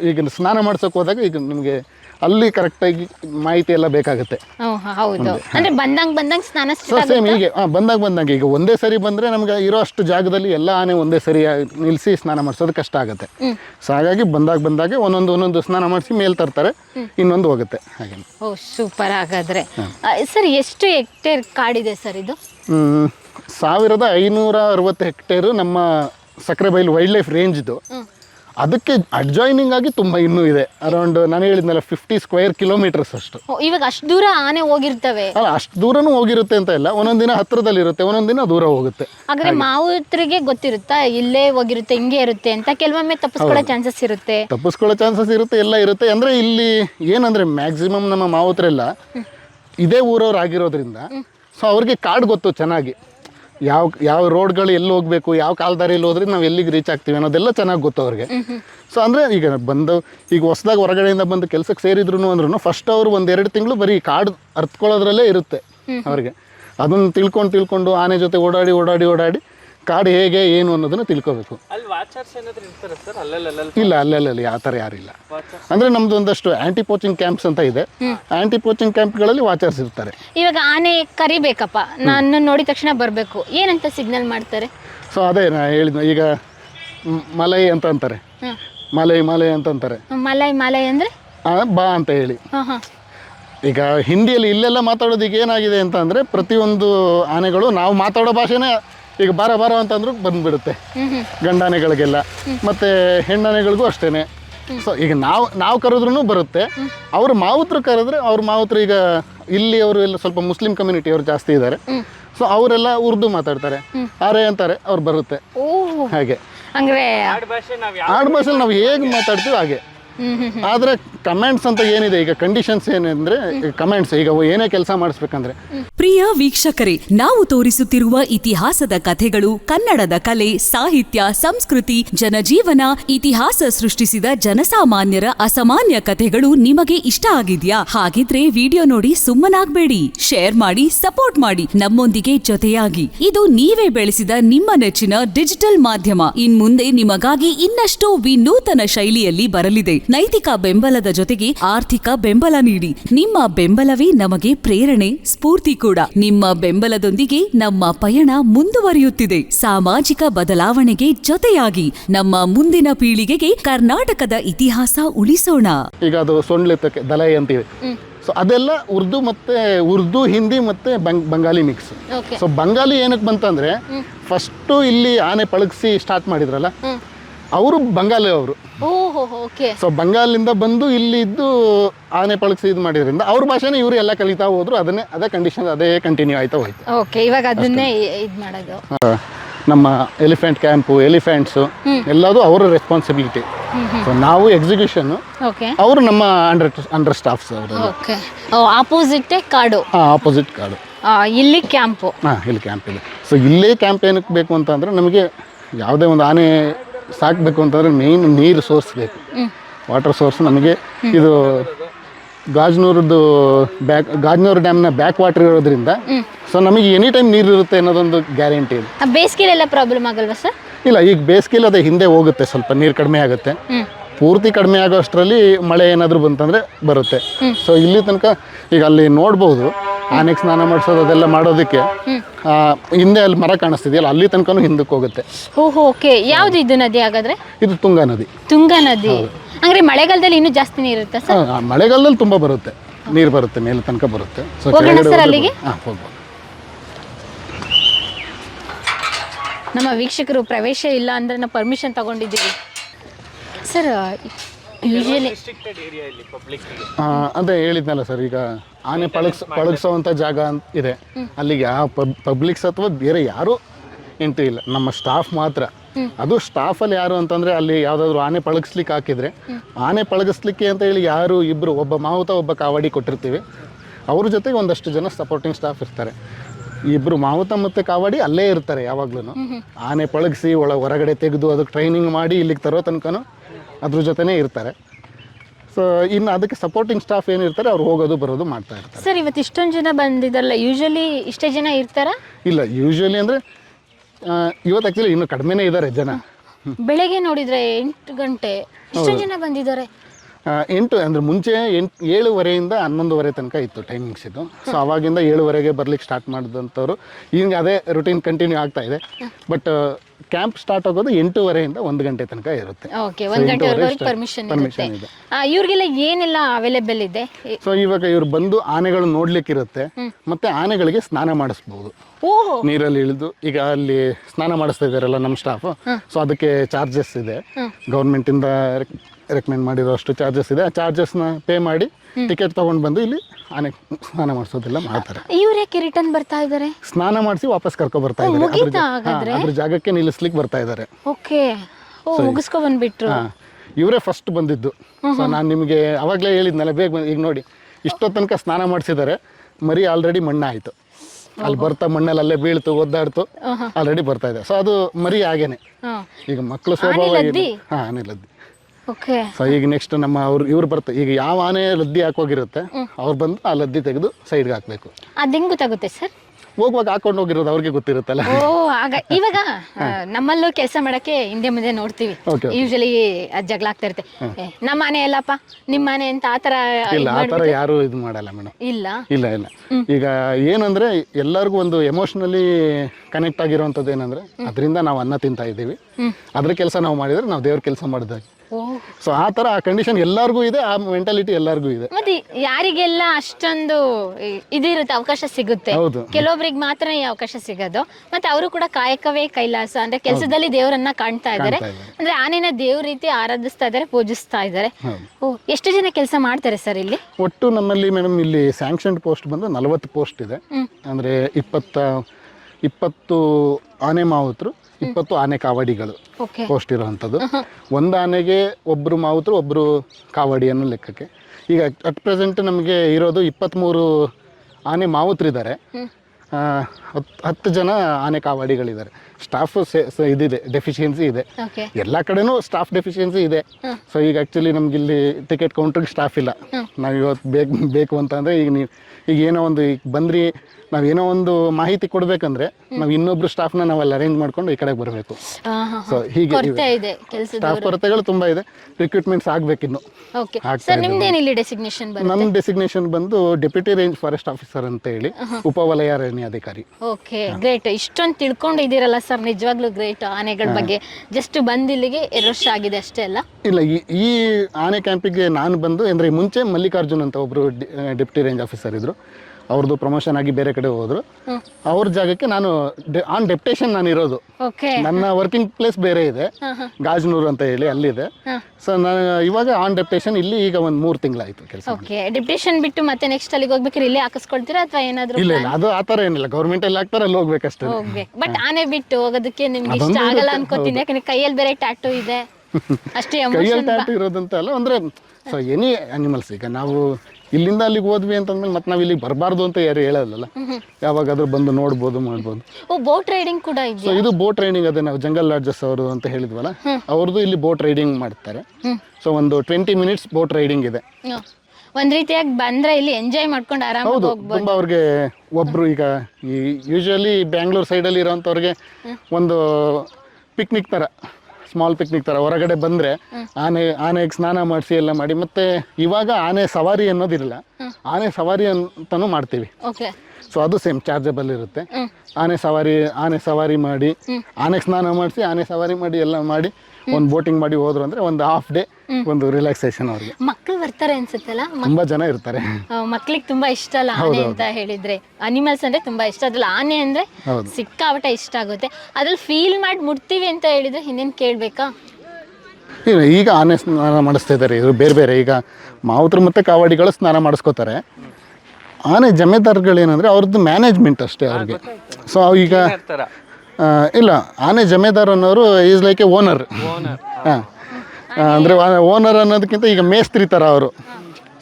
ಈಗ ಸ್ನಾನ ಮಾಡ್ಸೋಕೆ ಹೋದಾಗ ಈಗ ನಿಮಗೆ ಅಲ್ಲಿ ಕರೆಕ್ಟಾಗಿ ಮಾಹಿತಿ ಎಲ್ಲ ಬೇಕಾಗುತ್ತೆ. ಹೌದು. ಅಂದ್ರೆ ಬಂದಂಗ್ ಬಂದಂಗ್ ಸ್ನಾನ ಸೊ start ಸೇಮ್ ಹೀಗೆ ಹಾಂ ಬಂದಾಗ ಬಂದಂಗೆ. ಈಗ ಒಂದೇ ಸರಿ ಬಂದರೆ ನಮ್ಗೆ ಇರೋ ಅಷ್ಟು ಜಾಗದಲ್ಲಿ ಎಲ್ಲ ಆನೆ ಒಂದೇ ಸರಿ ನಿಲ್ಲಿಸಿ ಸ್ನಾನ ಮಾಡಿಸೋದು ಕಷ್ಟ ಆಗುತ್ತೆ. ಸೊ ಹಾಗಾಗಿ ಬಂದಾಗ ಬಂದಾಗ ಒಂದೊಂದು ಒಂದೊಂದು ಸ್ನಾನ ಮಾಡಿಸಿ ಮೇಲ್ ತರ್ತಾರೆ ಇನ್ನೊಂದು ಹೋಗುತ್ತೆ. ಹಾಗೆ. ಓ ಸೂಪರ್ ಹಾಗಾದ್ರೆ. ಸರ್ ಎಷ್ಟು ಹೆಕ್ಟೇರ್ ಕಾಡಿದೆ ಸರ್ ಇದು? ಸಾವಿರದ ಐನೂರ ಅರವತ್ತು ಹೆಕ್ಟೇರು ನಮ್ಮ ಸಕ್ಕರೆಬೈಲು ವೈಲ್ಡ್ ಲೈಫ್ ರೇಂಜ್ದು ಅದಕ್ಕೆ ಅಡ್ಜಾಯ್ನಿಂಗ್ ಆಗಿ ತುಂಬ ಇನ್ನೂ ಇದೆ. ಅರೌಂಡ್ ನಾನು ಹೇಳಿದ್ನಲ್ಲ ಫಿಫ್ಟಿ ಸ್ಕ್ವೇರ್ ಕಿಲೋಮೀಟರ್ಸ್ ಅಷ್ಟು. ಓ, ಇವಾಗ ಅಷ್ಟು ದೂರ ಆನೆ ಹೋಗಿರ್ತವೆ. ಅಲ್ಲ ಅಷ್ಟು ದೂರನು ಹೋಗಿರುತ್ತೆ ಅಂತ ಇಲ್ಲ. ಒಂದೊಂದು ದಿನ ಹತ್ತಿರದಲ್ಲಿರುತ್ತೆ ಒಂದೊಂದು ದಿನ ದೂರ ಹೋಗುತ್ತೆ. ಹಾಗಾದ್ರೆ ಮಾವುತರಿಗೆ ಗೊತ್ತಿರುತ್ತಾ? ಇಲ್ಲೇ ಹೋಗಿರುತ್ತೆ ಹಿಂಗೆ ಇರುತ್ತೆ ಅಂತ? ಕೆಲವೊಮ್ಮೆ ತಪ್ಪಿಸ್ಕೊಳ್ಳೋ ಚಾನ್ಸಸ್ ಇರುತ್ತೆ. ತಪ್ಪಿಸ್ಕೊಳ್ಳೋ ಚಾನ್ಸಸ್ ಇರುತ್ತೆ ಎಲ್ಲ ಇರುತ್ತೆ. ಅಂದರೆ ಇಲ್ಲಿ ಏನಂದರೆ ಮ್ಯಾಕ್ಸಿಮಮ್ ನಮ್ಮ ಮಾವುತರೆಲ್ಲ ಇದೇ ಊರವ್ರು ಆಗಿರೋದ್ರಿಂದ ಸೊ ಅವ್ರಿಗೆ ಕಾಡು ಗೊತ್ತು ಚೆನ್ನಾಗಿ. ಯಾವ ಯಾವ ರೋಡ್ಗಳು ಎಲ್ಲಿ ಹೋಗಬೇಕು ಯಾವ ಕಾಲ್ದಾರಿಯಲ್ಲಿ ಹೋದ್ರೆ ನಾವು ಎಲ್ಲಿಗೆ ರೀಚ್ ಆಗ್ತೀವಿ ಅನ್ನೋದೆಲ್ಲ ಚೆನ್ನಾಗಿ ಗೊತ್ತು ಅವ್ರಿಗೆ. ಸೊ ಅಂದರೆ ಈಗ ಬಂದು ಈಗ ಹೊಸದಾಗಿ ಹೊರಗಡೆಯಿಂದ ಬಂದು ಕೆಲಸಕ್ಕೆ ಸೇರಿದ್ರು ಅಂದ್ರೂ ಫಸ್ಟ್ ಅವರು ಒಂದೆರಡು ತಿಂಗಳು ಬರೀ ಕಾಡು ಅರ್ತ್ಕೊಳ್ಳೋದ್ರಲ್ಲೇ ಇರುತ್ತೆ ಅವ್ರಿಗೆ. ಅದನ್ನು ತಿಳ್ಕೊಂಡು ತಿಳ್ಕೊಂಡು ಆನೆ ಜೊತೆ ಓಡಾಡಿ ಓಡಾಡಿ ಓಡಾಡಿ ಕಾಡು ಹೇಗೆ ಏನು ಅನ್ನೋದನ್ನು ತಿಳ್ಕೋಬೇಕು. ಅಲ್ಲಿ ವಾಚರ್ಸ್ ಏನಾದ್ರು ಇರ್ತಾರೆ ಸರ್? ಅಲ್ಲಲ್ಲಿ ಅಲ್ಲಲ್ಲಿ ಇಲ್ಲ ಅಲ್ಲಲ್ಲಿ ಆ ಥರ ಯಾರಿಲ್ಲ ಅಂದರೆ ನಮ್ದು ಒಂದಷ್ಟು ಆ್ಯಂಟಿ ಪೋಚಿಂಗ್ ಕ್ಯಾಂಪ್ಸ್ ಅಂತ ಇದೆ. ಆಂಟಿ ಪೋಚಿಂಗ್ ಕ್ಯಾಂಪ್ಗಳಲ್ಲಿ ವಾಚರ್ಸ್ ಇರ್ತಾರೆ. ಇವಾಗ ಆನೆ ಕರಿಬೇಕಪ್ಪ. ನಾನು ನೋಡಿದ ತಕ್ಷಣ ಬರಬೇಕು. ಏನಂತ ಸಿಗ್ನಲ್ ಮಾಡ್ತಾರೆ? ಸೊ ಅದೇ ನಾ ಹೇಳಿದ್ನ ಈಗ ಮಲೈ ಅಂತ ಅಂತಾರೆ. ಮಲೈ ಮಲೈ ಅಂತ ಅಂತಾರೆ. ಮಲೈ ಮಲೈ ಅಂದ್ರೆ? ಬಾ ಅಂತ ಹೇಳಿ. ಈಗ ಹಿಂದಿಯಲ್ಲಿ ಇಲ್ಲೆಲ್ಲ ಮಾತಾಡೋದು ಈಗ ಏನಾಗಿದೆ ಅಂತ ಅಂದರೆ ಪ್ರತಿಯೊಂದು ಆನೆಗಳು ನಾವು ಮಾತಾಡೋ ಭಾಷೆನೇ ಈಗ ಬಾರ ಬಾರ ಅಂತಂದ್ರೂ ಬಂದ್ಬಿಡುತ್ತೆ. ಗಂಡಾನೆಗಳಿಗೆಲ್ಲ. ಮತ್ತೆ ಹೆಣ್ಣಾನೆಗಳಿಗೂ ಅಷ್ಟೇನೆ. ಸೊ ಈಗ ನಾವು ನಾವು ಕರೆದ್ರೂ ಬರುತ್ತೆ. ಅವ್ರ ಮಾವುತ್ರ ಕರೆದ್ರೆ ಅವ್ರ ಮಾವುತ್ರ ಈಗ ಇಲ್ಲಿ ಅವರು ಎಲ್ಲ ಸ್ವಲ್ಪ ಮುಸ್ಲಿಂ ಕಮ್ಯುನಿಟಿ ಅವರು ಜಾಸ್ತಿ ಇದ್ದಾರೆ. ಸೊ ಅವರೆಲ್ಲ ಉರ್ದು ಮಾತಾಡ್ತಾರೆ. ಆರೆ ಅಂತಾರೆ ಅವ್ರು ಬರುತ್ತೆ. ಓ. ಹಾಗೆ. ಆಡ್ ಭಾಷೆ ನಾವು ಭಾಷೆಲಿ ಹೇಗೆ ಮಾತಾಡ್ತೀವಿ ಹಾಗೆ. ಆದರೆ ಕಮೆಂಟ್ಸ್ ಅಂತ ಏನಿದೆ? ಈಗ ಕಂಡೀಷನ್ಸ್ ಏನಂದ್ರೆ ಕಮೆಂಟ್ಸ್ ಈಗ ಏನೇ ಕೆಲಸ ಮಾಡಿಸ್ಬೇಕಂದ್ರೆ. ಪ್ರಿಯ ವೀಕ್ಷಕರೇ, ನಾವು ತೋರಿಸುತ್ತಿರುವ ಇತಿಹಾಸದ ಕಥೆಗಳು, ಕನ್ನಡದ ಕಲೆ, ಸಾಹಿತ್ಯ, ಸಂಸ್ಕೃತಿ, ಜನಜೀವನ, ಇತಿಹಾಸ ಸೃಷ್ಟಿಸಿದ ಜನಸಾಮಾನ್ಯರ ಅಸಾಮಾನ್ಯ ಕಥೆಗಳು ನಿಮಗೆ ಇಷ್ಟ ಆಗಿದ್ಯಾ? ಹಾಗಿದ್ರೆ ವಿಡಿಯೋ ನೋಡಿ ಸುಮ್ಮನಾಗ್ಬೇಡಿ. ಶೇರ್ ಮಾಡಿ ಸಪೋರ್ಟ್ ಮಾಡಿ. ನಮ್ಮೊಂದಿಗೆ ಜೊತೆಯಾಗಿ. ಇದು ನೀವೇ ಬೆಳೆಸಿದ ನಿಮ್ಮ ನೆಚ್ಚಿನ ಡಿಜಿಟಲ್ ಮಾಧ್ಯಮ. ಇನ್ ಮುಂದೆ ನಿಮಗಾಗಿ ಇನ್ನಷ್ಟು ವಿನೂತನ ಶೈಲಿಯಲ್ಲಿ ಬರಲಿದೆ. ನೈತಿಕ ಬೆಂಬಲದ ಜೊತೆಗೆ ಆರ್ಥಿಕ ಬೆಂಬಲ ನೀಡಿ. ನಿಮ್ಮ ಬೆಂಬಲವೇ ನಮಗೆ ಪ್ರೇರಣೆ ಸ್ಫೂರ್ತಿ ಕೂಡ. ನಿಮ್ಮ ಬೆಂಬಲದೊಂದಿಗೆ ನಮ್ಮ ಪಯಣ ಮುಂದುವರಿಯುತ್ತಿದೆ. ಸಾಮಾಜಿಕ ಬದಲಾವಣೆಗೆ ಜೊತೆಯಾಗಿ ನಮ್ಮ ಮುಂದಿನ ಪೀಳಿಗೆಗೆ ಕರ್ನಾಟಕದ ಇತಿಹಾಸ ಉಳಿಸೋಣ. ಈಗ ಅದು ಸೊಂಡ್ಲಿತಕ್ಕೆ ದಲೈ ಅಂತೀವಿ. ಸೊ ಅದೆಲ್ಲ ಉರ್ದು ಮತ್ತೆ ಉರ್ದು ಹಿಂದಿ ಮತ್ತೆ ಬಂಗ್ Bengali mix okay so Bengali ಏನಕ್ಕೆ ಬಂತಂದ್ರೆ ಫಸ್ಟು ಇಲ್ಲಿ ಆನೆ ಪಳಗಿಸಿ ಸ್ಟಾರ್ಟ್ ಮಾಡಿದ್ರಲ್ಲ? ಅವರು ಬಂಗಾಲಿ ಅವರು. ಓಹೋ ಓಕೆ. ಸೊ ಬಂಗಾಲಿಂದ ಬಂದು ಇಲ್ಲಿ ಇದ್ದು ಆನೆ ಪಳಗಿಸಿ ಇದು ಮಾಡಿದ್ರಿಂದ ಅವ್ರ ಭಾಷೆನೇ ಇವರು ಎಲ್ಲ ಕಲಿತಾ ಹೋದ್ರು ಅದನ್ನೇ ಅದೇ ಕಂಡೀಷನ್ ಅದೇ ಕಂಟಿನ್ಯೂ ಆಯ್ತಾ ಹೋಯ್ತು. ಓಕೆ ಇವಾಗ ಅದನ್ನೇ ಇದು ಮಾಡೋದು. ನಮ್ಮ ಎಲಿಫೆಂಟ್ ಕ್ಯಾಂಪು ಎಲಿಫೆಂಟ್ಸು ಎಲ್ಲದು ಅವರ ರೆಸ್ಪಾನ್ಸಿಬಿಲಿಟಿ ಸೊ ನಾವು ಎಕ್ಸಿಕ್ಯೂಷನ್ ಅವರು ನಮ್ಮ ಅಂಡರ್ ಅಂಡರ್ ಸ್ಟಾಫ್ಸ್ ಅವರು. ಓಕೆ. ಆಪೋಸಿಟ್ಟೇ ಕಾಡು. ಆಪೋಸಿಟ್ ಕಾಡು. ಇಲ್ಲಿ ಕ್ಯಾಂಪು ಹಾಂ ಇಲ್ಲಿ ಕ್ಯಾಂಪ್ ಇದೆ ಸೊ ಇಲ್ಲೇ ಕ್ಯಾಂಪ್ ಏನಕ್ಕೆ ಬೇಕು ಅಂತಂದರೆ ನಮಗೆ ಯಾವುದೇ ಒಂದು ಆನೆ ಸಾಕಬೇಕು ಅಂತಂದರೆ ಮೇಯ್ನ್ ನೀರು ಸೋರ್ಸ್ ಬೇಕು. ವಾಟರ್ ಸೋರ್ಸ್ ನಮಗೆ. ಇದು ಗಾಜನೂರದ್ದು ಬ್ಯಾಕ್ ಗಾಜ್ನೂರು ಡ್ಯಾಮ್ನ ಬ್ಯಾಕ್ ವಾಟರ್ ಇರೋದ್ರಿಂದ ಸೊ ನಮಗೆ ಎನಿ ಟೈಮ್ ನೀರು ಇರುತ್ತೆ ಅನ್ನೋದೊಂದು ಗ್ಯಾರಂಟಿ ಇದೆ. ಬೇಸಿಗೆಲೆಲ್ಲ ಪ್ರಾಬ್ಲಮ್ ಆಗಲ್ವಾ ಸರ್ ಇಲ್ಲ ಈಗ ಬೇಸಿಗೆಲಿ ಅದೇ ಹಿಂದೆ ಹೋಗುತ್ತೆ ಸ್ವಲ್ಪ ನೀರು ಕಡಿಮೆ ಆಗುತ್ತೆ. ಪೂರ್ತಿ ಕಡಿಮೆ ಆಗೋ ಅಷ್ಟರಲ್ಲಿ ಮಳೆ ಏನಾದರೂ ಬಂತಂದರೆ ಬರುತ್ತೆ. ಸೊ ಇಲ್ಲಿ ತನಕ ಈಗ ಅಲ್ಲಿ ನೋಡ್ಬೋದು. ಆನೆಗೆ ಸ್ನಾನ ಮಾಡಿಸೋದು ಅದೆಲ್ಲ ಮಾಡೋದಕ್ಕೆ ಆ, ಹಿಂದೆ ಅಲ್ಲಿ ಮರ ಕಾಣಿಸ್ತಿದೆಯಲ್ಲ ಅಲ್ಲಿ ತನಕನೂ ಹಿಂದಕ್ಕೆ ಹೋಗುತ್ತೆ. ಓಹೋ ಓಕೆ. ಯಾವ್ದು ಇದು ನದಿ ಹಾಗಾದ್ರೆ? ಇದು ತುಂಗಾ ನದಿ. ತುಂಗಾ ನದಿ. ಅಂದ್ರೆ ಮಳೆಗಾಲದಲ್ಲಿ ಇನ್ನೂ ಜಾಸ್ತಿ ನೀರು ಇರುತ್ತಾ ಸರ್? ಆ, ಮಳೆಗಾಲದಲ್ಲಿ ತುಂಬಾ ಬರುತ್ತೆ. ನೀರು ಬರುತ್ತೆ ಮೇಲೆ ತನಕ ಬರುತ್ತೆ. ಸೊ ಹೋಗೋಣ ಸರ್ ಅಲ್ಲಿಗೆ? ಹಾಂ ಹೋಗ್ಬೋದು. ನಮ್ಮ ವೀಕ್ಷಕರು ಪ್ರವೇಶ ಇಲ್ಲ ಅಂದ್ರೆ ನಾವು ಪರ್ಮಿಷನ್ ತಗೊಂಡಿದ್ದೀವಿ. ಸರ್ ಯೂಶಲಿ ಅದೇ ಹೇಳಿದ್ನಲ್ಲ ಸರ್ ಈಗ ಆನೆ ಪಳಗ್ಸ್ ಪಳಗ್ಸೋವಂಥ ಜಾಗ ಅಂತ ಇದೆ. ಅಲ್ಲಿಗೆ ಯಾವ ಪಬ್ ಪಬ್ಲಿಕ್ಸ್ ಅಥವಾ ಬೇರೆ ಯಾರು ಎಂಟ್ರಿ ಇಲ್ಲ. ನಮ್ಮ ಸ್ಟಾಫ್ ಮಾತ್ರ. ಅದು ಸ್ಟಾಫಲ್ಲಿ ಯಾರು ಅಂತಂದ್ರೆ ಅಲ್ಲಿ ಯಾವ್ದಾದ್ರು ಆನೆ ಪಳಗಿಸ್ಲಿಕ್ಕೆ ಹಾಕಿದ್ರೆ ಆನೆ ಪಳಗಿಸ್ಲಿಕ್ಕೆ ಅಂತ ಹೇಳಿ ಯಾರು ಇಬ್ರು ಒಬ್ಬ ಮಾವುತ ಒಬ್ಬ ಕಾವಾಡಿ ಕೊಟ್ಟಿರ್ತೀವಿ. ಅವ್ರ ಜೊತೆಗೆ ಒಂದಷ್ಟು ಜನ ಸಪೋರ್ಟಿಂಗ್ ಸ್ಟಾಫ್ ಇರ್ತಾರೆ. ಇಬ್ರು ಮಾವುತ ಮತ್ತೆ ಕಾವಾಡಿ ಅಲ್ಲೇ ಇರ್ತಾರೆ ಯಾವಾಗ್ಲೂ ಆನೆ ಪಳಗಿಸಿ ಒಳ ಹೊರಗಡೆ ತೆಗೆದು ಅದಕ್ಕೆ ಟ್ರೈನಿಂಗ್ ಮಾಡಿ ಇಲ್ಲಿಗೆ ತರೋ ತನಕನೂ ಅದ್ರ ಜೊತೆನೇ ಇರ್ತಾರೆ. ಸೊ ಇನ್ನು ಅದಕ್ಕೆ ಸಪೋರ್ಟಿಂಗ್ ಸ್ಟಾಫ್ ಏನಿರ್ತಾರೆ ಅವ್ರು ಹೋಗೋದು ಬರೋದು ಮಾಡ್ತಾ ಇರ್ತಾರೆ. ಸರ್ ಇವತ್ತು ಇಷ್ಟೊಂದು ಜನ ಬಂದಿದ್ದಲ್ಲ ಯೂಶಲಿ ಇಷ್ಟೇ ಜನ ಇರ್ತಾರಾ? ಇಲ್ಲ ಯೂಶಲಿ ಅಂದರೆ ಇವತ್ತು ಆ್ಯಕ್ಚುಲಿ ಇನ್ನೂ ಕಡಿಮೆನೇ ಇದ್ದಾರೆ ಜನ. ಬೆಳಗ್ಗೆ ನೋಡಿದರೆ ಎಂಟು ಗಂಟೆ ಇಷ್ಟೊಂದು ಜನ ಬಂದಿದ್ದಾರೆ. ಎಂಟು ಅಂದ್ರೆ ಮುಂಚೆ ಎಂಟು ಏಳುವರೆಯಿಂದ ಹನ್ನೊಂದುವರೆ ತನಕ ಇತ್ತು ಟೈಮಿಂಗ್ಸ್ ಇದು. ಸೊ ಅವಾಗಿಂದ ಏಳುವರೆಗೆ ಬರ್ಲಿಕ್ಕೆ ಸ್ಟಾರ್ಟ್ ಮಾಡಿದಂಥವ್ರು ಈಗ ಅದೇ ರುಟೀನ್ ಕಂಟಿನ್ಯೂ ಆಗ್ತಾ ಇದೆ. ಬಟ್ ಕ್ಯಾಂಪ್ ಸ್ಟಾರ್ಟ್ ಆಗೋದು ಎಂಟೂವರೆಯಿಂದ ಒಂದು ಗಂಟೆ ತನಕ ಇರುತ್ತೆ. ಪರ್ಮಿಷನ್ ಇದೆ. ಇವ್ರಿಗೆಲ್ಲ ಏನೆಲ್ಲ ಅವೈಲೇಬಲ್ ಇದೆ? ಸೊ ಇವಾಗ ಇವ್ರು ಬಂದು ಆನೆಗಳು ನೋಡ್ಲಿಕ್ಕಿರುತ್ತೆ. ಮತ್ತೆ ಆನೆಗಳಿಗೆ ಸ್ನಾನ ಮಾಡಿಸ್ಬೋದು. ಓಹ್! ನೀರಲ್ಲಿ ಇಳಿದು ಈಗ ಅಲ್ಲಿ ಸ್ನಾನ ಮಾಡಿಸ್ತಾ ಇದ್ದಾರಲ್ಲ ನಮ್ಮ ಸ್ಟಾಫ್ ಸೊ ಅದಕ್ಕೆ ಚಾರ್ಜಸ್ ಇದೆ. ಗೌರ್ಮೆಂಟಿಂದ ರೆಕಮೆಂಡ್ ಮಾಡಿರೋ ಅಷ್ಟು ಚಾರ್ಜಸ್ ಇದೆ. ಆ ಚಾರ್ಜಸ್ನ ಪೇ ಮಾಡಿ ಟಿಕೆಟ್ ತೊಗೊಂಡು ಬಂದು ಇಲ್ಲಿ ಆನೆ ಸ್ನಾನ ಮಾಡಿಸೋದೆಲ್ಲ ಮಾಡ್ತಾರೆ. ಇವ್ರು ಯಾಕೆ ರಿಟರ್ನ್ ಬರ್ತಾ ಇದ್ದಾರೆ ಸ್ನಾನ ಮಾಡಿಸಿ ವಾಪಸ್ ಕರ್ಕೊ ಬರ್ತಾ ಇದ್ದಾರೆ ಅದ್ರ ಜಾಗಕ್ಕೆ ನಿಲ್ಲಿಸ್ಲಿಕ್ಕೆ ಬರ್ತಾ ಇದ್ದಾರೆ ಓಕೆ. ಓ ಮುಗಿಸ್ಕೊ ಬಂದ್ಬಿಟ್ರು. ಹಾ ಇವರೇ ಫಸ್ಟ್ ಬಂದಿದ್ದು. ಸೊ ನಾನು ನಿಮಗೆ ಅವಾಗಲೇ ಹೇಳಿದ್ನಲ್ಲ ಬೇಗ ಬಂದು ಈಗ ನೋಡಿ ಇಷ್ಟೋ ತನಕ ಸ್ನಾನ ಮಾಡಿಸಿದ್ದಾರೆ ಮರಿ ಆಲ್ರೆಡಿ ಮಣ್ಣಾಯಿತು. ಅಲ್ಲಿ ಬರ್ತಾ ಮಣ್ಣಲ್ಲಿ ಅಲ್ಲೇ ಬೀಳ್ತು ಒದ್ದಾಡ್ತು ಆಲ್ರೆಡಿ ಬರ್ತಾ ಇದೆ. ಸೊ ಅದು ಮರಿ ಆಗೇನೆ ಈಗ ಮಕ್ಕಳು ಸ್ವಭಾವ ಹಾ ಹಾಂ ಆನೆ ಲದ್ದಿ ಓಕೆ ಸೊ ಈಗ ನೆಕ್ಸ್ಟ್ ನಮ್ಮ ಅವ್ರು ಇವ್ರು ಬರ್ತಾರೆ ಈಗ ಯಾವ ಆನೆ ಲದ್ದಿ ಹಾಕೋಗಿರುತ್ತೆ ಅವ್ರು ಬಂದು ಆ ಲದ್ದಿ ತೆಗೆದು ಸೈಡ್ಗೆ ಹಾಕ್ಬೇಕು. ಅದು ತಗುತ್ತೆ ಸರ್? ಹೋಗುವಾಗ ಹಾಕೊಂಡು ಹೋಗಿರೋದು ಅವ್ರಿಗೆ ಗೊತ್ತಿರುತ್ತಲ್ಲ. ಓ ಆಗ ಇವಾಗ ನಮ್ಮಲ್ಲೂ ಕೆಲಸ ಮಾಡಕ್ಕೆ ಹಿಂದೆ ಮುಂದೆ ನೋಡ್ತೀವಿ. ಯೂಶಲಿ ಅದು ಜಗಳ ಆಗ್ತಾ ಇರುತ್ತೆ. ಏ, ನಮ್ಮ ಮನೆ ಎಲ್ಲಪ್ಪ ನಿಮ್ಮ ಮನೆ ಅಂತ ಆತರ ಇಲ್ಲ ಆ ಥರ ಯಾರು ಇದು ಮಾಡಲ್ಲ ಮೇಡಮ್. ಇಲ್ಲ. ಇಲ್ಲ ಇಲ್ಲ. ಈಗ ಏನಂದ್ರೆ ಎಲ್ಲರಿಗೂ ಒಂದು ಎಮೋಷನಲಿ ಕನೆಕ್ಟ್ ಆಗಿರುವಂತದ್ದು ಏನಂದ್ರೆ ಅದರಿಂದ ನಾವು ಅನ್ನ ತಿಂತಾ ಇದ್ದೀವಿ. ಅದ್ರ ಕೆಲಸ ನಾವು ಮಾಡಿದ್ರೆ ನಾವು ದೇವ್ರ ಕೆಲಸ ಮಾಡಿದಾಗ. ಸೊ ಆ ತರ ಆ ಕಂಡೀಷನ್ ಎಲ್ಲರಿಗೂ ಇದೆ ಆ ಮೆಂಟಾಲಿಟಿ ಎಲ್ಲರಿಗೂ ಇದೆ. ಮತ್ತೆ ಯಾರಿಗೆಲ್ಲ ಅಷ್ಟೊಂದು ಇದಿರುತ್ತೆ ಅವಕಾಶ ಸಿಗುತ್ತೆ? ಹೌದು. ಕೆಲವೊಬ್ರಿಗೆ ಮಾತ್ರ ಈ ಅವಕಾಶ ಸಿಗೋದು. ಮತ್ತೆ ಅವರು ಕೂಡ ಕಾಯಕವೇ ಕೈಲಾಸ. ಅಂದ್ರೆ ಕೆಲಸದಲ್ಲಿ ದೇವರನ್ನ ಕಾಣ್ತಾ ಇದ್ದಾರೆ ಕಾಣ್ತಾ ಇದ್ದಾರೆ. ಅಂದ್ರೆ ಆನೆನ ದೇವ್ರ ರೀತಿ ಆರಾಧಿಸ್ತಾ ಇದ್ದಾರೆ ಪೂಜಿಸ್ತಾ ಇದ್ದಾರೆ ಓ ಎಷ್ಟು ಜನ ಕೆಲಸ ಮಾಡ್ತಾರೆ ಸರ್ ಇಲ್ಲಿ? ಒಟ್ಟು ನಮ್ಮಲ್ಲಿ ಮೇಡಮ್ ಇಲ್ಲಿ ಸ್ಯಾಂಕ್ಷನ್ ಪೋಸ್ಟ್ ಬಂದು ನಲವತ್ತು ಪೋಸ್ಟ್ ಇದೆ. ಅಂದ್ರೆ ಇಪ್ಪತ್ತ ಇಪ್ಪತ್ತು ಆನೆ ಮಾವುತರು ಇಪ್ಪತ್ತು ಆನೆ ಕಾವಡಿಗಳು ಪೋಸ್ಟ್ ಇರುವಂಥದ್ದು. ಒಂದು ಆನೆಗೆ ಒಬ್ಬರು ಮಾವುತರು ಒಬ್ಬರು ಕಾವಾಡಿ ಅನ್ನೋ ಲೆಕ್ಕಕ್ಕೆ. ಈಗ ಅಟ್ ಪ್ರೆಸೆಂಟ್ ನಮಗೆ ಇರೋದು ಇಪ್ಪತ್ತ್ಮೂರು ಆನೆ ಮಾವುತರಿದ್ದಾರೆ. ಇದಾರೆ ಹತ್ತು ಹತ್ತು ಜನ ಆನೆ ಕಾವಾಡಿಗಳಿದ್ದಾರೆ. ಸ್ಟಾಫ್ ಇದಿದೆ ಡೆಫಿಷಿಯನ್ಸಿ ಇದೆ. ಎಲ್ಲ ಕಡೆನೂ ಸ್ಟಾಫ್ ಡೆಫಿಷಿಯನ್ಸಿ ಇದೆ. ಸೊ ಈಗ ಆ್ಯಕ್ಚುಲಿ ನಮ್ಗೆ ಇಲ್ಲಿ ಟಿಕೆಟ್ ಕೌಂಟ್ರಿಗೆ ಸ್ಟಾಫ್ ಇಲ್ಲ. ನಾವು ಇವತ್ತು ಬೇಕು ಬೇಕು ಅಂತಂದರೆ ಈಗ ನೀವು ಈಗ ಏನೋ ಒಂದು ಈಗ ಬಂದ್ರಿ ನಾವು ಏನೋ ಒಂದು ಮಾಹಿತಿ ಕೊಡ್ಬೇಕಂದ್ರೆ ನಾವು ಇನ್ನೊಬ್ರು ಸ್ಟಾಫ್ನ ನಾವು ಅಲ್ಲಿ ಅರೇಂಜ್ ಮಾಡ್ಕೊಂಡು ಈ ಕಡೆಗೆ ಬರಬೇಕು. ಸೊ ಹೀಗೆ ಇದೆ ಸ್ಟಾಫ್ ಕೊರತೆಗಳು ತುಂಬಾ ಇದೆ. ರಿಕ್ರೂಟ್ಮೆಂಟ್ಸ್ ಆಗ್ಬೇಕಿನ್ನು. ನಮ್ಮ ಡೆಸಿಗ್ನೇಷನ್ ಬಂದು ಡೆಪ್ಯೂಟಿ ರೇಂಜ್ ಫಾರೆಸ್ಟ್ ಆಫೀಸರ್ ಅಂತ ಹೇಳಿ ಉಪವಲಯ ಅರಣ್ಯಾಧಿಕಾರಿ ಓಕೆ ಗ್ರೇಟ್ ಇಷ್ಟೊಂದು ತಿಳ್ಕೊಂಡು ಇದ್ದೀರಲ್ಲ ಸರ್ ನಿಜವಾಗ್ಲೂ ಗ್ರೇಟ್ ಆನೆಗಳ ಬಗ್ಗೆ. ಜಸ್ಟ್ ಬಂದಿಲ್ಲಿಗೆ ಎರಡು ವರ್ಷ ಆಗಿದೆ ಅಷ್ಟೇ ಅಲ್ಲ? ಇಲ್ಲ ಈ ಆನೆ ಕ್ಯಾಂಪಿಗೆ ನಾನು ಬಂದು ಅಂದ್ರೆ ಮುಂಚೆ ಮಲ್ಲಿಕಾರ್ಜುನ್ ಅಂತ ಒಬ್ರು ಡೆಪ್ಯೂಟಿ ರೇಂಜ್ ಆಫೀಸರ್ ಇದ್ದರು ಅವ್ರದ್ದು ಪ್ರಮೋಷನ್ ಆಗಿ ಬೇರೆ ಕಡೆ ಹೋದ್ರು. ಅವ್ರ ಜಾಗಕ್ಕೆ ನಾನು ಆನ್ ಡೆಪ್ಟೇಷನ್ ನಾನು ಇರೋದು. ನನ್ನ ವರ್ಕಿಂಗ್ ಪ್ಲೇಸ್ ಬೇರೆ ಇದೆ. ಗಾಜನೂರು ಅಂತ ಹೇಳಿ ಅಲ್ಲಿದೆ. ಸೊ ನಾನು ಇವಾಗ ಆನ್ ಡೆಪ್ಟೇಷನ್ ಇಲ್ಲಿ ಈಗ ಒಂದು ಮೂರು ತಿಂಗಳಾಯ್ತು ಕೆಲಸ ಓಕೆ ಡಿಪ್ಟೇಷನ್ ಬಿಟ್ಟು ಮತ್ತೆ ನೆಕ್ಸ್ಟ್ ಅಲ್ಲಿಗೆ ಹೋಗ್ಬೇಕಾದ್ರೆ ಇಲ್ಲೇ ಹಾಕಿಸ್ಕೊಳ್ತೀರಾ ಅಥವಾ ಏನಾದ್ರು ಇಲ್ಲ ಇಲ್ಲ. ಅದು ಆತರ ಥರ ಏನಿಲ್ಲ. ಗೌರ್ಮೆಂಟ್ ಅಲ್ಲಿ ಹಾಕ್ತಾರೆ ಅಲ್ಲಿ ಹೋಗ್ಬೇಕಷ್ಟೇ ಹೋಗ್ಬೇಕು. ಬಟ್ ಆನೆ ಬಿಟ್ಟು ಹೋಗೋದಕ್ಕೆ ನಿಮ್ಗೆ ಇಷ್ಟ ಆಗಲ್ಲ ಅನ್ಕೋತೀನಿ. ಯಾಕಂದ್ರೆ ಕೈಯಲ್ಲಿ ಬೇರೆ ಟ್ಯಾಟೂ ಇದೆ. ಅಷ್ಟೇ ಕೈಯಲ್ಲಿ ಟ್ಯಾಟೂ ಇರೋದಂತ ಅಲ್ಲ ಅಂದ್ರೆ ಸೊ ಎನಿ ಅನಿಮಲ್ಸ್ ಈಗ ನಾವು ಇಲ್ಲಿಂದ ಅಲ್ಲಿಗೆ ಹೋದ್ವಿ ಅಂತಂದ್ಮೇಲೆ ಮತ್ತೆ ನಾವು ಇಲ್ಲಿಗೆ ಬರಬಾರ್ದು ಅಂತ ಯಾರು ಹೇಳಲ್ಲ ಯಾವಾಗಾದ್ರೂ ಬಂದು ನೋಡ್ಬೋದು ಮಾಡ್ಬೋದು. ಓ ಬೋಟ್ ರೈಡಿಂಗ್ ಕೂಡ ಸೊ ಇದು ಬೋಟ್ ರೈಡಿಂಗ್ ಅದೇ ನಾವು ಜಂಗಲ್ ಲಾಡ್ಜಸ್ ಅವರು ಅಂತ ಹೇಳಿದ್ವಲ್ಲ? ಅವ್ರದ್ದು ಇಲ್ಲಿ ಬೋಟ್ ರೈಡಿಂಗ್ ಮಾಡ್ತಾರೆ. ಸೊ ಒಂದು ಟ್ವೆಂಟಿ ಮಿನಿಟ್ಸ್ ಬೋಟ್ ರೈಡಿಂಗ್ ಇದೆ. ಒಂದ್ ರೀತಿಯಾಗಿ ಬಂದ್ರೆ ಇಲ್ಲಿ ಎಂಜಾಯ್ ಮಾಡ್ಕೊಂಡು ಆರಾಮಾಗಿ ಹೌದು ತುಂಬ ಅವ್ರಿಗೆ ಒಬ್ರು ಈಗ ಈ ಯೂಶಲಿ ಬ್ಯಾಂಗ್ಳೂರ್ ಸೈಡಲ್ಲಿ ಇರೋಂಥವ್ರಿಗೆ ಒಂದು ಪಿಕ್ನಿಕ್ ಥರ ಸ್ಮಾಲ್ ಪಿಕ್ನಿಕ್ ತರ ಹೊರಗಡೆ ಬಂದ್ರೆ ಆನೆ ಆನೆಗೆ ಸ್ನಾನ ಮಾಡಿಸಿ ಎಲ್ಲ ಮಾಡಿ ಮತ್ತೆ ಇವಾಗ ಆನೆ ಸವಾರಿ ಅನ್ನೋದಿರಲ್ಲ ಆನೆ ಸವಾರಿ ಅಂತಾನು ಮಾಡ್ತೀವಿ. ಸೊ ಅದು ಸೇಮ್ ಚಾರ್ಜಬಲ್ ಇರುತ್ತೆ. ಆನೆ ಸವಾರಿ ಆನೆ ಸವಾರಿ ಮಾಡಿ ಆನೆಗೆ ಸ್ನಾನ ಮಾಡಿಸಿ ಆನೆ ಸವಾರಿ ಮಾಡಿ ಎಲ್ಲ ಮಾಡಿ ಒಂದು ಬೋಟಿಂಗ್ ಮಾಡಿ ಹೋದ್ರು ಅಂದ್ರೆ ಒಂದು ಹಾಫ್ ಡೇ ಒಂದು ರಿಲ್ಯಾಕ್ಸೇಷನ್ ಅವ್ರಿಗೆ. ಮಕ್ಕಳು ಬರ್ತಾರೆ ಅನ್ಸುತ್ತಲ್ಲ? ತುಂಬಾ ಜನ ಇರ್ತಾರೆ. ಮಕ್ಳಿಗೆ ತುಂಬಾ ಇಷ್ಟ ಅಲ್ಲ ಆನೆ ಅಂತ ಹೇಳಿದ್ರೆ. ಅನಿಮಲ್ಸ್ ಅಂದ್ರೆ ತುಂಬಾ ಇಷ್ಟ. ಅದ್ರಲ್ಲಿ ಆನೆ ಅಂದ್ರೆ ಹೌದು. ಸಿಕ್ಕಾಪಟ್ಟೆ ಇಷ್ಟ ಆಗುತ್ತೆ. ಅದ್ರಲ್ಲಿ ಫೀಲ್ ಮಾಡಿ ಮುಟ್ತೀವಿ ಅಂತ ಹೇಳಿದ್ರೆ ಹಿಂದೇನ್ ಕೇಳ್ಬೇಕಾ? ಇಲ್ಲ ಈಗ ಆನೆ ಸ್ನಾನ ಮಾಡಿಸ್ತಾ ಇದ್ದಾರೆ ಇವರು ಬೇರೆ ಬೇರೆ. ಈಗ ಮಾವುತರು ಮತ್ತು ಕಾವಾಡಿಗಳು ಸ್ನಾನ ಮಾಡಿಸ್ಕೋತಾರೆ. ಆನೆ ಜಮೇದಾರ್ಗಳು ಏನಂದರೆ ಅವ್ರದ್ದು ಮ್ಯಾನೇಜ್ಮೆಂಟ್ ಅಷ್ಟೇ ಅವ್ರಿಗೆ. ಸೊ ಈಗ ಇಲ್ಲ ಆನೆ ಜಮೇದಾರ್ ಅನ್ನೋರು ಈಸ್ ಲೈಕ್ ಎ ಓನರ್ ಹಾಂ. ಅಂದರೆ ಓನರ್ ಅನ್ನೋದಕ್ಕಿಂತ ಈಗ ಮೇಸ್ತ್ರಿ ಥರ ಅವರು.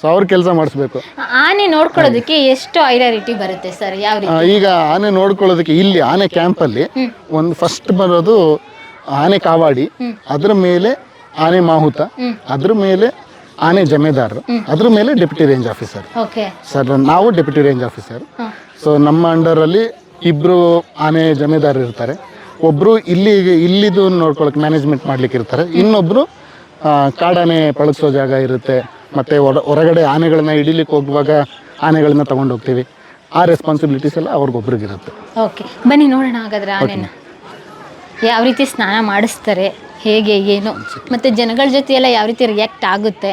ಸೊ ಅವ್ರು ಕೆಲಸ ಮಾಡಿಸ್ಬೇಕು. ಆನೆ ನೋಡ್ಕೊಳ್ಳೋದಕ್ಕೆ ಎಷ್ಟು ಐಡಿಯಾರಿಟಿ ಬರುತ್ತೆ ಸರ್ ಯಾವ ಈಗ ಆನೆ ನೋಡ್ಕೊಳ್ಳೋದಕ್ಕೆ ಇಲ್ಲಿ ಆನೆ ಕ್ಯಾಂಪಲ್ಲಿ ಒಂದು ಫಸ್ಟ್ ಬರೋದು ಆನೆ ಕಾವಾಡಿ ಅದ್ರ ಮೇಲೆ ಆನೆ ಮಾಹುತ ಅದ್ರ ಮೇಲೆ ಆನೆ ಜಮೇದಾರ್ ಅದ್ರ ಮೇಲೆ deputy range officer okay sir ನಾವು ಡೆಪ್ಯೂಟಿ ರೇಂಜ್ ಆಫೀಸರ್ ಸೊ ನಮ್ಮ ಅಂಡರಲ್ಲಿ ಇಬ್ಬರು ಆನೆ ಜಮೀದಾರ ಇರ್ತಾರೆ. ಒಬ್ಬರು ಇಲ್ಲಿ ಇಲ್ಲಿದು ನೋಡ್ಕೊಳಕ್ಕೆ ಮ್ಯಾನೇಜ್ಮೆಂಟ್ ಮಾಡ್ಲಿಕ್ಕೆ ಇರ್ತಾರೆ. ಇನ್ನೊಬ್ಬರು ಕಾಡಾನೆ ಪಳಗಿಸೋ ಜಾಗ ಇರುತ್ತೆ. ಮತ್ತು ಹೊರ ಹೊರಗಡೆ ಆನೆಗಳನ್ನ ಹಿಡಿಲಿಕ್ಕೆ ಹೋಗುವಾಗ ಆನೆಗಳನ್ನ ಹೋಗ್ತೀವಿ. ಆ ರೆಸ್ಪಾನ್ಸಿಬಿಲಿಟೀಸ್ ಎಲ್ಲ ಅವ್ರಿಗೊಬ್ರಿಗಿರುತ್ತೆ. ಓಕೆ ಬನ್ನಿ ನೋಡೋಣ ಹಾಗಾದ್ರೆ ಆನೆನ. ಯಾವ ರೀತಿ ಸ್ನಾನ ಮಾಡಿಸ್ತಾರೆ ಹೇಗೆ ಏನು? ಮತ್ತೆ ಜನಗಳ ಜೊತೆ ಎಲ್ಲ ಯಾವ ರೀತಿ ರಿಯಾಕ್ಟ್ ಆಗುತ್ತೆ?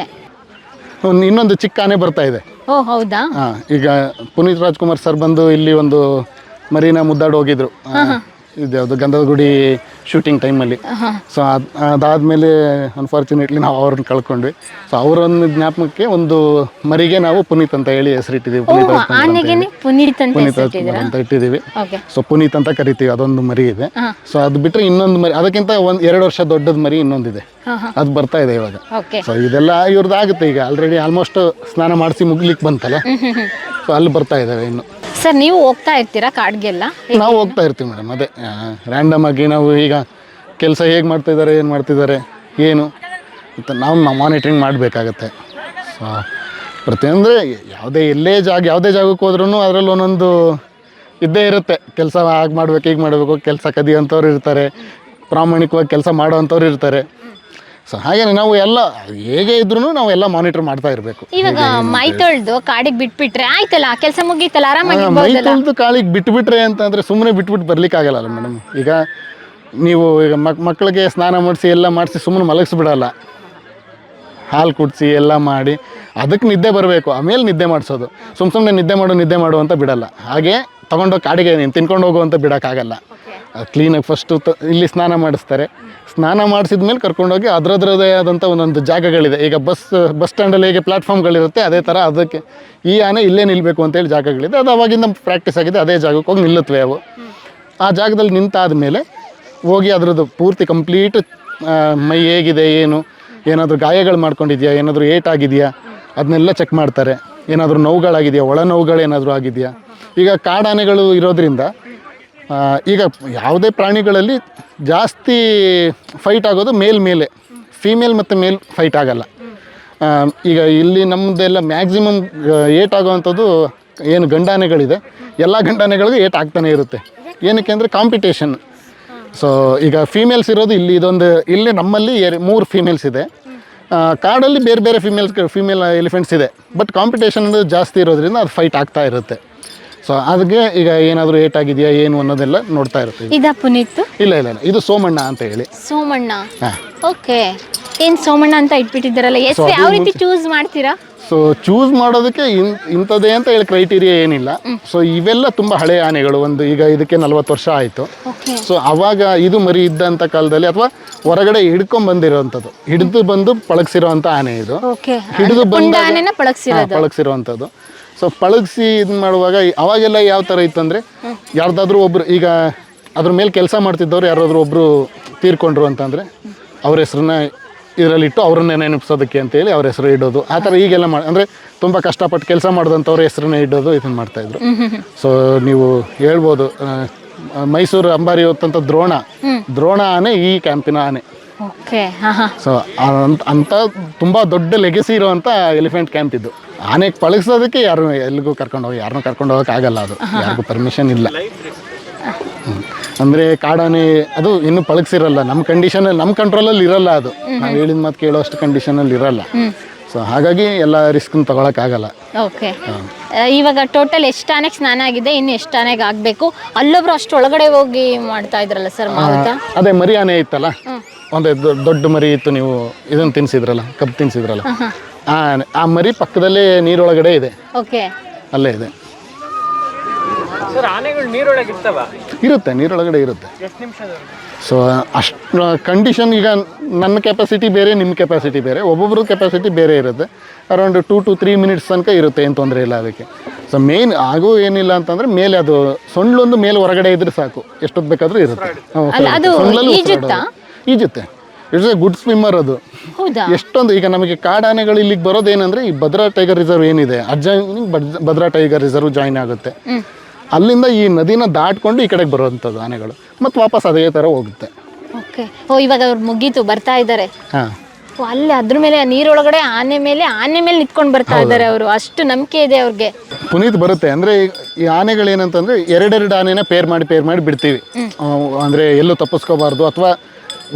ಇನ್ನೊಂದು ಚಿಕ್ಕ ಆನೆ ಬರ್ತಾ ಇದೆ. ಓ ಹೌದಾ? ಈಗ ಪುನೀತ್ ರಾಜ್ಕುಮಾರ್ ಸರ್ ಬಂದು ಇಲ್ಲಿ ಒಂದು ಮರಿನ ಮುದ್ದಾಡ್ ಹೋಗಿದ್ರು. ಇದು ಯಾವುದು ಗಂಧದ ಗುಡಿ ಶೂಟಿಂಗ್ ಟೈಮಲ್ಲಿ ಸೊ ಅದು ಅದಾದಮೇಲೆ ಅನ್ಫಾರ್ಚುನೇಟ್ಲಿ ನಾವು ಅವ್ರನ್ನ ಕಳ್ಕೊಂಡ್ವಿ. ಸೊ ಅವರೊಂದು ಜ್ಞಾಪಕಕ್ಕೆ ಒಂದು ಮರಿಗೆ ನಾವು ಪುನೀತ್ ಅಂತ ಹೇಳಿ ಹೆಸರಿಟ್ಟಿದ್ದೀವಿ ಪುನೀತ್ ಅಂತ ಪುನೀತ್ ಅಂತ ಇಟ್ಟಿದ್ದೀವಿ. ಸೊ ಪುನೀತ್ ಅಂತ ಕರಿತೀವಿ ಅದೊಂದು ಮರಿ ಇದೆ. ಸೊ ಅದು ಬಿಟ್ಟರೆ ಇನ್ನೊಂದು ಮರಿ ಅದಕ್ಕಿಂತ ಒಂದು ಎರಡು ವರ್ಷ ದೊಡ್ಡದ ಮರಿ ಇನ್ನೊಂದಿದೆ. ಅದು ಬರ್ತಾ ಇದೆ ಇವಾಗ. ಸೊ ಇದೆಲ್ಲ ಇವ್ರದ್ದು ಆಗುತ್ತೆ ಈಗ. ಆಲ್ರೆಡಿ ಆಲ್ಮೋಸ್ಟ್ ಸ್ನಾನ ಮಾಡಿಸಿ ಮುಗ್ಲಿಕ್ಕೆ ಬಂತಲ್ಲ? ಸೊ ಅಲ್ಲಿ ಬರ್ತಾ ಇದ್ದಾವೆ ಇನ್ನು. ಸರ್ ನೀವು ಹೋಗ್ತಾ ಇರ್ತೀರಾ ಕಾಡ್ಗೆಲ್ಲ? ನಾವು ಹೋಗ್ತಾ ಇರ್ತೀವಿ ಮೇಡಮ್ ಅದೇ. ರ್ಯಾಂಡಮ್ ಆಗಿ ನಾವು ಈಗ ಕೆಲಸ ಹೇಗೆ ಮಾಡ್ತಿದ್ದಾರೆ, ಏನು ಮಾಡ್ತಿದ್ದಾರೆ, ಏನು? ಅಂತ ನಾವು ಮಾನಿಟ್ರಿಂಗ್ ಮಾಡಬೇಕಾಗತ್ತೆ. ಸೊ ಪ್ರತಿಯೊಂದರೆ ಯಾವುದೇ ಎಲ್ಲೇ ಜಾಗ, ಯಾವುದೇ ಜಾಗಕ್ಕೆ ಹೋದ್ರೂ ಅದರಲ್ಲಿ ಒಂದೊಂದು ಇದ್ದೇ ಇರುತ್ತೆ. ಕೆಲಸ ಹಾಗೆ ಮಾಡ್ಬೇಕು, ಹೀಗೆ ಮಾಡಬೇಕು, ಕೆಲಸ ಕದಿಯೋಂಥವ್ರು ಇರ್ತಾರೆ, ಪ್ರಾಮಾಣಿಕವಾಗಿ ಕೆಲಸ ಮಾಡೋವಂಥವ್ರು ಇರ್ತಾರೆ. ಸೊ ಹಾಗೆ ನಾವು ಎಲ್ಲ ಹೇಗೆ ಇದ್ರೂ ನಾವು ಎಲ್ಲ ಮಾನಿಟರ್ ಮಾಡ್ತಾ ಇರಬೇಕು. ಇವಾಗ ಮೈ ತೊಳ್ದು ಕಾಡಿಗೆ ಬಿಟ್ಬಿಟ್ರೆ ಆಯ್ತಲ್ಲ ಕೆಲಸ ಮುಗೀತಲ್ಲ ಮೈ ಆರಾಮಾಗಿರ್ಬೋದಲ್ಲ ತೊಳೆದು ಕಾಳಿಗೆ ಬಿಟ್ಬಿಟ್ರೆ ಅಂತಂದರೆ ಸುಮ್ಮನೆ ಬಿಟ್ಬಿಟ್ಟು ಬರ್ಲಿಕ್ಕೆ ಆಗಲ್ಲ ಮೇಡಮ್ ಈಗ ನೀವು ಈಗ ಮಕ್ ಮಕ್ಕಳಿಗೆ ಸ್ನಾನ ಮಾಡಿಸಿ ಎಲ್ಲ ಮಾಡಿಸಿ ಸುಮ್ಮನೆ ಮಲಗಿಸ್ಬಿಡಲ್ಲ. ಹಾಲು ಕುಡಿಸಿ ಎಲ್ಲ ಮಾಡಿ ಅದಕ್ಕೆ ನಿದ್ದೆ ಬರಬೇಕು. ಆಮೇಲೆ ನಿದ್ದೆ ಮಾಡಿಸೋದು. ಸುಮ್ಮ ಸುಮ್ಮನೆ ನಿದ್ದೆ ಮಾಡು ನಿದ್ದೆ ಮಾಡು ಅಂತ ಬಿಡಲ್ಲ. ಹಾಗೆ ತಗೊಂಡೋಗಿ ಕಾಡಿಗೆ ನೀನು ತಿನ್ಕೊಂಡು ಹೋಗು ಅಂತ ಬಿಡೋಕ್ಕಾಗಲ್ಲ. ಕ್ಲೀನಾಗಿ ಫಸ್ಟು ತ ಇಲ್ಲಿ ಸ್ನಾನ ಮಾಡಿಸ್ತಾರೆ. ಸ್ನಾನ ಮಾಡಿಸಿದ ಮೇಲೆ ಕರ್ಕೊಂಡೋಗಿ ಅದರದ್ರದೇ ಆದಂಥ ಒಂದೊಂದು ಜಾಗಗಳಿದೆ. ಈಗ ಬಸ್ ಬಸ್ ಸ್ಟ್ಯಾಂಡಲ್ಲಿ ಹೇಗೆ ಪ್ಲ್ಯಾಟ್ಫಾರ್ಮ್ಗಳಿರುತ್ತೆ ಅದೇ ಥರ ಅದಕ್ಕೆ ಈ ಆನೆ ಇಲ್ಲೇ ನಿಲ್ಲಬೇಕು ಅಂತೇಳಿ ಜಾಗಗಳಿದೆ. ಅದು ಅವಾಗಿಂದ ಪ್ರಾಕ್ಟೀಸ್ ಆಗಿದೆ, ಅದೇ ಜಾಗಕ್ಕೆ ಹೋಗಿ ನಿಲ್ಲುತ್ತವೆ ಅವು. ಆ ಜಾಗದಲ್ಲಿ ನಿಂತಾದ ಮೇಲೆ ಹೋಗಿ ಅದರದ್ದು ಪೂರ್ತಿ ಕಂಪ್ಲೀಟ್ ಮೈ ಹೇಗಿದೆ, ಏನು, ಏನಾದರೂ ಗಾಯಗಳು ಮಾಡ್ಕೊಂಡಿದೆಯಾ, ಏನಾದರೂ ಏಟಾಗಿದೆಯಾ ಅದನ್ನೆಲ್ಲ ಚೆಕ್ ಮಾಡ್ತಾರೆ. ಏನಾದರೂ ನೋವುಗಳಾಗಿದೆಯಾ ಒಳ ನೋವುಗಳು ಏನಾದರೂ ಆಗಿದೆಯಾ. ಈಗ ಕಾಡಾನೆಗಳು ಇರೋದ್ರಿಂದ ಈಗ ಯಾವುದೇ ಪ್ರಾಣಿಗಳಲ್ಲಿ ಜಾಸ್ತಿ ಫೈಟ್ ಆಗೋದು ಮೇಲ್ ಮೇಲೆ. ಫೀಮೇಲ್ ಮತ್ತು ಮೇಲ್ ಫೈಟ್ ಆಗಲ್ಲ. ಈಗ ಇಲ್ಲಿ ನಮ್ಮದೆಲ್ಲ ಮ್ಯಾಕ್ಸಿಮಮ್ ಏಟ್ ಆಗೋವಂಥದ್ದು ಏನು ಗಂಡಾನೆಗಳಿದೆ. ಎಲ್ಲ ಗಂಡಾನೆಗಳಿಗೂ ಏಟ್ ಆಗ್ತಾನೆ ಇರುತ್ತೆ. ಏನಕ್ಕೆ ಅಂದರೆ ಕಾಂಪಿಟೇಷನ್ ಸೊ ಈಗ ಫೀಮೇಲ್ಸ್ ಇರೋದು ಇಲ್ಲಿ, ಇದೊಂದು, ಇಲ್ಲಿ ನಮ್ಮಲ್ಲಿ ಮೂರು ಫೀಮೇಲ್ಸ್ ಇದೆ. ಕಾಡಲ್ಲಿ ಬೇರೆ ಬೇರೆ ಫೀಮೇಲ್ಸ್ ಫೀಮೇಲ್ ಎಲಿಫೆಂಟ್ಸ್ ಇದೆ. ಬಟ್ ಕಾಂಪಿಟೇಷನ್ ಜಾಸ್ತಿ ಇರೋದ್ರಿಂದ ಅದು ಫೈಟ್ ಆಗ್ತಾ ಇರುತ್ತೆ. ಸೊ ಅದಕ್ಕೆ ಈಗ ಏನಾದರೂ ಏಟ್ ಆಗಿದೆಯಾ ಏನು ಅನ್ನೋದೆಲ್ಲ ನೋಡ್ತಾ ಇರ್ತೀವಿ. ಇದ ಪುನೀತ್? ಇಲ್ಲ ಇಲ್ಲ ಇಲ್ಲ. ಇದು ಸೋಮಣ್ಣ ಅಂತ ಹೇಳಿ. ಸೋಮಣ್ಣ? ಹಾಂ. ಓಕೆ. ಏನ್ ಸೋಮಣ್ಣ ಅಂತ ಇಟ್ಬಿಟ್ಟಿದ್ದಾರಲ್ಲ ಎಷ್ಟು ಯಾವ ರೀತಿ ಚೂಸ್ ಮಾಡ್ತೀರಾ? ಸೊ ಚೂಸ್ ಮಾಡೋದಕ್ಕೆ ಇನ್ ಇಂಥದ್ದೇ ಅಂತ ಹೇಳಿ ಕ್ರೈಟೀರಿಯಾ ಏನಿಲ್ಲ. ಸೊ ಇವೆಲ್ಲ ತುಂಬ ಹಳೆಯ ಆನೆಗಳು. ಒಂದು ಈಗ ಇದಕ್ಕೆ ನಲ್ವತ್ತು ವರ್ಷ ಆಯಿತು. ಓಕೆ. ಸೊ ಅವಾಗ ಇದು ಮರಿ ಇದ್ದಂಥ ಕಾಲದಲ್ಲಿ ಅಥವಾ ಹೊರಗಡೆ ಹಿಡ್ಕೊಂಡ್ ಬಂದಿರೋವಂಥದ್ದು ಹಿಡಿದು ಬಂದು ಪಳಗಿಸಿರೋವಂಥ ಆನೆ ಇದು. ಓಕೆ. ಹಿಡಿದು ಬಂದು ಆನೆನ ಪಳಗ್ಸಿರೋದು. ಪಳಗಿಸಿರೋವಂಥದ್ದು ಸೊ ಪಳಗಿಸಿ ಇದು ಮಾಡುವಾಗ ಅವಾಗೆಲ್ಲ ಯಾವ ಥರ ಇತ್ತು ಅಂದರೆ ಯಾರ್ದಾದ್ರೂ ಒಬ್ರು ಈಗ ಅದ್ರ ಮೇಲೆ ಕೆಲಸ ಮಾಡ್ತಿದ್ದವ್ರು ಯಾರಾದರೂ ಒಬ್ಬರು ತೀರ್ಕೊಂಡ್ರು ಅಂತಂದರೆ ಅವ್ರ ಹೆಸ್ರನ್ನ ಇದರಲ್ಲಿಟ್ಟು ಅವ್ರನ್ನೇ ನೆನಪಿಸೋದಕ್ಕೆ ಅಂತೇಳಿ ಅವ್ರ ಹೆಸರು ಇಡೋದು. ಆ ಥರ ಈಗೆಲ್ಲ ಮಾಡಿ ಅಂದರೆ ತುಂಬ ಕಷ್ಟಪಟ್ಟು ಕೆಲಸ ಮಾಡಿದಂಥವ್ರ ಹೆಸರನ್ನ ಇಡೋದು ಇದನ್ನು ಮಾಡ್ತಾಯಿದ್ರು ಸೊ ನೀವು ಹೇಳ್ಬೋದು ಮೈಸೂರು ಅಂಬಾರಿ ಹೊತ್ತಂಥ ದ್ರೋಣ. ದ್ರೋಣ ಆನೆ ಈ ಕ್ಯಾಂಪಿನ ಆನೆ. ಸೊ ಅಂತ ಅಂತ ತುಂಬ ದೊಡ್ಡ ಲೆಗೆಸಿ ಇರುವಂಥ ಎಲಿಫೆಂಟ್ ಕ್ಯಾಂಪ್ ಇದು. ಆನೆಗೆ ಪಳಗಿಸೋದಕ್ಕೆ ಯಾರು ಎಲ್ಲಿಗೂ ಕರ್ಕೊಂಡು ಹೋಗಿ ಯಾರನ್ನೂ ಕರ್ಕೊಂಡು ಹೋಗಕ್ಕೆ ಆಗಲ್ಲ ಅದು. ಯಾರಿಗೂ ಪರ್ಮಿಷನ್ ಇಲ್ಲ. ಅಂದ್ರೆ ಕಾಡಾನೆ ಅದು ಇನ್ನೂ ಪಳಗಿಸಿರಲ್ಲ. ನಮ್ಮ ಕಂಡೀಷನ್ ನಮ್ಮ ಕಂಟ್ರೋಲಲ್ಲಿ ಇರಲ್ಲ ಅದು. ನಾವು ಹೇಳಿದ ಮಾತು ಕೇಳೋಷ್ಟು ಕಂಡೀಷನಲ್ಲಿ ಇರಲ್ಲ. ಸೊ ಹಾಗಾಗಿ ಎಲ್ಲ ರಿಸ್ಕ್ನ ತಗೊಳಕ್ಕಾಗಲ್ಲ ಓಕೆ ಇವಾಗ ಟೋಟಲ್ ಎಷ್ಟು ಆನೆಗೆ ಸ್ನಾನ ಆಗಿದೆ ಇನ್ನು ಎಷ್ಟು ಆನೆಗೆ ಆಗಬೇಕು? ಅಲ್ಲೊಬ್ರು ಅಷ್ಟು ಒಳಗಡೆ ಹೋಗಿ ಮಾಡ್ತಾ ಇದ್ರಲ್ಲ ಸರ್ ಅದೇ ಮರಿ ಆನೆ ಇತ್ತಲ್ಲ? ಒಂದು ದೊಡ್ಡ ಮರಿ ಇತ್ತು ನೀವು ಇದನ್ನ ತಿನ್ಸಿದ್ರಲ್ಲ ಕಬ್ಬು ತಿನ್ಸಿದ್ರಲ್ಲ. ಆ ಆ ಮರಿ ಪಕ್ಕದಲ್ಲೇ ನೀರೊಳಗಡೆ ಇದೆ. ಓಕೆ. ಅಲ್ಲೇ ಇದೆ. ಸರ್ ಆನೆಗಳು ನೀರೊಳಗೆ ಇರ್ತವ? ಇರುತ್ತೆ ನೀರೊಳಗಡೆ ಇರುತ್ತೆ. ಎಷ್ಟು ನಿಮಿಷದವರೆಗೆ? ಸೊ ಅಷ್ಟು ಕಂಡೀಷನ್ ಈಗ ನನ್ನ ಕೆಪಾಸಿಟಿ ಬೇರೆ ನಿಮ್ಮ ಕೆಪಾಸಿಟಿ ಬೇರೆ ಒಬ್ಬೊಬ್ಬರ ಕೆಪಾಸಿಟಿ ಬೇರೆ ಇರುತ್ತೆ. Around two to three minutes ತನಕ ಇರುತ್ತೆ ಏನು ತೊಂದರೆ ಇಲ್ಲ ಅದಕ್ಕೆ. ಸೊ ಮೇನ್ ಆಗೋ ಏನಿಲ್ಲ ಅಂತಂದ್ರೆ ಮೇಲೆ ಅದು ಸೊಂಡ್ಲೊಂದು ಮೇಲೆ ಹೊರಗಡೆ ಇದ್ರೆ ಸಾಕು. ಎಷ್ಟೊತ್ತು ಬೇಕಾದರೂ ಇರುತ್ತೆ. ಈಜುತ್ತಾ? ಇಟ್ಸ್ ಎ ಗುಡ್ ಸ್ವಿಮ್ಮರ್ ಅದು. ಹೌದಾ? ಎಷ್ಟೊಂದು ಈಗ ನಮಗೆ ಕಾಡಾನೆಗಳು ಇಲ್ಲಿಗೆ ಬರೋದೇನಂದ್ರೆ ಈ ಭದ್ರಾ ಟೈಗರ್ ರಿಸರ್ವ್ ಏನಿದೆ adjoining Bhadra tiger reserve join ಆಗುತ್ತೆ. ಅಲ್ಲಿಂದ ಈ ನದಿನ ದಾಟ್ಕೊಂಡು ಈ ಕಡೆಗೆ ಬರುವಂಥದ್ದು ಆನೆಗಳು. ಮತ್ತು ವಾಪಸ್ ಅದೇ ಥರ ಹೋಗುತ್ತೆ. ಓಕೆ ಓ ಇವಾಗ ಅವ್ರು ಮುಗೀತು ಬರ್ತಾ ಇದ್ದಾರೆ. ಹಾಂ. ಅಲ್ಲಿ ಅದ್ರ ಮೇಲೆ ನೀರೊಳಗಡೆ ಆನೆ ಮೇಲೆ ಆನೆ ಮೇಲೆ ನಿಂತ್ಕೊಂಡು ಬರ್ತಾ ಇದ್ದಾರೆ ಅವರು. ಅಷ್ಟು ನಂಬಿಕೆ ಇದೆ ಅವ್ರಿಗೆ. ಪುನೀತ್ ಬರುತ್ತೆ ಅಂದರೆ ಈ ಆನೆಗಳು ಏನಂತಂದ್ರೆ ಎರಡೆರಡು ಆನೆನ ಪೇರ್ ಮಾಡಿ ಪೇರ್ ಮಾಡಿ ಬಿಡ್ತೀವಿ. ಅಂದರೆ ಎಲ್ಲೂ ತಪ್ಪಿಸ್ಕೋಬಾರ್ದು ಅಥವಾ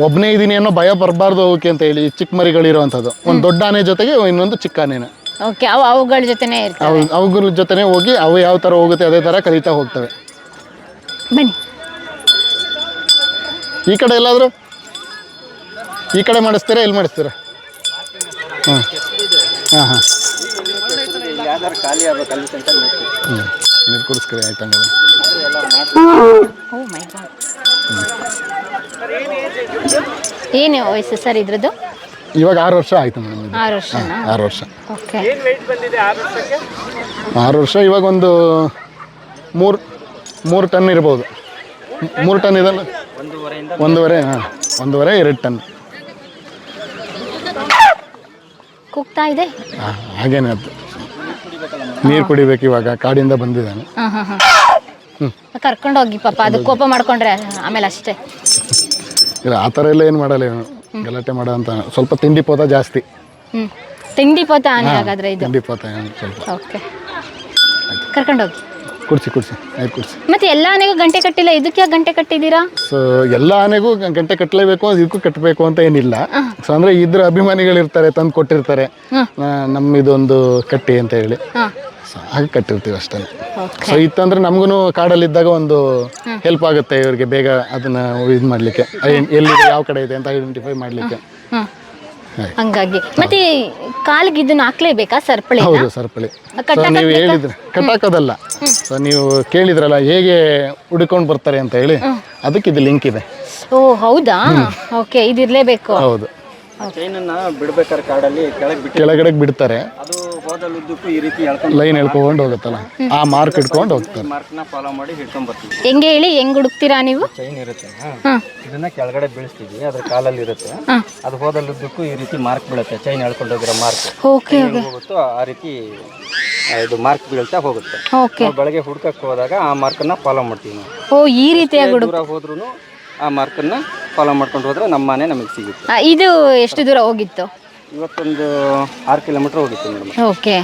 ಒಬ್ಬನೇ ಇದ್ದೀನಿ ಅನ್ನೋ ಭಯ ಬರಬಾರ್ದು ಅವಕ್ಕೆ ಅಂತ ಹೇಳಿ ಚಿಕ್ಕ ಮರಿಗಳಿರುವಂಥದ್ದು. ಒಂದು ದೊಡ್ಡ ಆನೆ ಜೊತೆಗೆ ಇನ್ನೊಂದು ಚಿಕ್ಕ ಆನೆನ ಓಕೆ ಅವು ಅವುಗಳ ಜೊತೆನೇ ಇರ್ತವೆ ಅವು ಅವುಗಳ ಜೊತೆನೇ ಹೋಗಿ ಅವು ಯಾವ ಥರ ಹೋಗುತ್ತೆ ಅದೇ ಥರ ಕಲಿತಾ ಹೋಗ್ತವೆ. ಬನ್ನಿ. ಈ ಕಡೆ ಎಲ್ಲಾದರೂ? ಈ ಕಡೆ ಮಾಡಿಸ್ತೀರಾ ಎಲ್ಲಿ ಮಾಡಿಸ್ತೀರಾ? ಹಾಂ ಹಾಂ ಹಾಂ. ಹ್ಞೂ ನೀರು ಕುಡಿಸ್ಕೊಳ್ಳಿ ಆಯ್ತು ಹಂಗಾದ್ರೆ. Oh my god. ಏನು ವಯಸ್ಸು ಸರ್ ಇದ್ರದ್ದು? ಇವಾಗ ಆರು ವರ್ಷ ಆಯಿತು ಮೇಡಮ್ ಇದು. ಆರು ವರ್ಷನಾ? ಆರು ವರ್ಷ. ಓಕೆ. ಆರು ವರ್ಷ ಇವಾಗ ಒಂದು ಮೂರು ಮೂರು ಟನ್ ಇರ್ಬೋದು. ಮೂರು ಟನ್ ಇದಲ್ಲ? ಒಂದೂವರೆ ಹಾಂ ಒಂದೂವರೆ ಎರಡು ಟನ್. ಕುಗ್ತಾ ಇದೆ? ಹಾಂ ಹಾಗೇನೆ ಅದು. ನೀರು ಕುಡಿಬೇಕು ಇವಾಗ ಕಾಡಿಂದ ಬಂದಿದ್ದಾನೆ. ಹಾಂ ಹಾಂ ಹಾಂ. ಕರ್ಕೊಂಡೋಗಿ ಪಾಪ ಅದು ಕೋಪ ಮಾಡ್ಕೊಂಡ್ರೆ ಆಮೇಲೆ ಅಷ್ಟೇ. ಇಲ್ಲ ಆ ಥರ ಎಲ್ಲ ಏನು ಮಾಡಲ್ಲ ಏನು ಗಲಾಟೆ ಮಾಡೋ ಅಂತ. ಸ್ವಲ್ಪ ತಿಂಡಿ ಪೋತ ಜಾಸ್ತಿ. ಹ್ಞೂ ತಿಂಡಿ ಪೋತ ಆನೆ ಹಾಗಾದ್ರೆ ಇದು? ತಿಂಡಿ ಪೋತ ಏನು ಸ್ವಲ್ಪ. ಓಕೆ. ಕರ್ಕೊಂಡೋಗಿ ಕುಡ್ಸಿ ಕುಡ್ಸಿ. ಆಯ್ತು ಕುಡ್ಸಿ. ಮತ್ತೆ ಎಲ್ಲ ಆನೆಗೂ ಗಂಟೆ ಕಟ್ಟಿಲ್ಲ ಇದಕ್ಕೆ ಯಾಕೆ ಗಂಟೆ ಕಟ್ಟಿದ್ದೀರಾ? ಸೊ ಎಲ್ಲ ಆನೆಗೂ ಗ- ಗಂಟೆ ಕಟ್ಟಲೇಬೇಕು ಇದಕ್ಕೂ ಕಟ್ಟಬೇಕು ಅಂತ ಏನಿಲ್ಲ. ಸೊ ಅಂದರೆ ಇದ್ರ ಅಭಿಮಾನಿಗಳಿರ್ತಾರೆ ತಂದು ಕೊಟ್ಟಿರ್ತಾರೆ ನಮ್ಮ ಇದೊಂದು ಕಟ್ಟಿ ಅಂತ ಹೇಳಿ. ಹಾಂ. ಹಾಗೆ ಕಟ್ಟಿರ್ತೀವಿ ಅಷ್ಟೇ ಸೊ ಇತ್ತಂದ್ರೆ ನಮಗೂ ಕಾಡಲ್ಲಿದ್ದಾಗ ಒಂದು ಹೆಲ್ಪ್ ಆಗುತ್ತೆ ಇವರಿಗೆ ಬೇಗ ಅದನ್ನ ಇದು ಮಾಡಲಿಕ್ಕೆ. ಎಲ್ಲಿದೆ ಯಾವ ಕಡೆ ಇದೆ ಅಂತ ಐಡೆಂಟಿಫೈ ಮಾಡಲಿಕ್ಕೆ. ಹಂಗಾಗಿ. ಮತ್ತೆ ಕಾಲಿಗೆ ಇದನ್ನ ಹಾಕ್ಲೇಬೇಕಾ ಸರ್ಪಳಿ. ಹೌದು ಸರ್ಪಳಿ ಸೊ ನೀವು ಹೇಳಿದ್ರೆ ಕಟ್ಟಾಕೋದಲ್ಲ ಸೊ ನೀವು ಕೇಳಿದ್ರಲ್ಲ ಹೇಗೆ ಹುಡುಕೊಂಡು ಬರ್ತಾರೆ ಅಂತ ಹೇಳಿ ಅದಕ್ಕೆ ಇದು ಲಿಂಕ್ ಇದೆ. ಓ ಹೌದಾ? ಓಕೆ ಇದಿರ್ಲೇಬೇಕು ಹೌದು. ಚೈನನ್ನ ಬಿಡ್ಬೇಕಾದ್ರೆ ಕಾಡಲ್ಲಿ ಕೆಳಗೆ ಬಿಟ್ಟು ಕೆಳಗಡೆ ಬಿಡ್ತಾರೆ. ಅದು ಹೋದಲ್ಲಿ ಉದ್ದಕ್ಕೂ ಈ ರೀತಿ ಎಳ್ಕೊಂಡು ಲೈನ್ ಎಳ್ಕೊಂಡು ಹೋಗುತ್ತಲ್ಲ? ಆ ಮಾರ್ಕ್ ಇಟ್ಕೊಂಡು ಹೋಗ್ತಾರೆ. ಮಾರ್ಕ್ನ ಫಾಲೋ ಮಾಡಿ ಹಿಡ್ಕೊಂಡ್ ಬರ್ತೀವಿ. ಹೆಂಗೆ ಹೇಳಿ ಹೆಂಗ್ ಹುಡುಕ್ತೀರಾ ನೀವು? ಚೈನ್ ಇರುತ್ತೆ ಹಾಂ. ಇದನ್ನ ಕೆಳಗಡೆ ಬೀಳಿಸ್ತೀವಿ ಅದ್ರ ಕಾಲಲ್ಲಿ ಇರುತ್ತೆ. ಅದು ಹೋದಲ್ಲಿ ಉದ್ದಕ್ಕೂ ಈ ರೀತಿ ಮಾರ್ಕ್ ಬೀಳುತ್ತೆ ಚೈನ್ ಎಳ್ಕೊಂಡು ಹೋಗಿರೋ ಮಾರ್ಕ್ ಓಕೆ ಹೋಗುತ್ತೋ ಆ ರೀತಿ ಆ, ಇದು ಮಾರ್ಕ್ ಬೀಳ್ತಾ ಹೋಗುತ್ತೆ. ಓಕೆ ನಾವು ಬೆಳಗ್ಗೆ ಹುಡ್ಕಕ್ಕೆ ಹೋದಾಗ ಆ ಮಾರ್ಕನ್ನ ಫಾಲೋ ಮಾಡ್ತೀವಿ ನಾವು. ಓ ಈ ರೀತಿಯಾಗಿ ಹುಡುಕ್ ದೂರ ಹೋದ್ರೂ ಆ ಮಾರ್ಕನ್ನ ಫಾಲೋ ಮಾಡ್ಕೊಂಡು ಹೋದ್ರೆ ನಮ್ಮ ಮನೆ ನಮಗೆ ಸಿಗುತ್ತೆ. ಆ, ಇದು ಎಷ್ಟು ದೂರ ಹೋಗಿತ್ತು? ಇವತ್ತೊಂದು ಆರು ಕಿಲೋಮೀಟರ್ ಹೋಗಿತ್ತು ಮೇಡಮ್. ಓಕೆ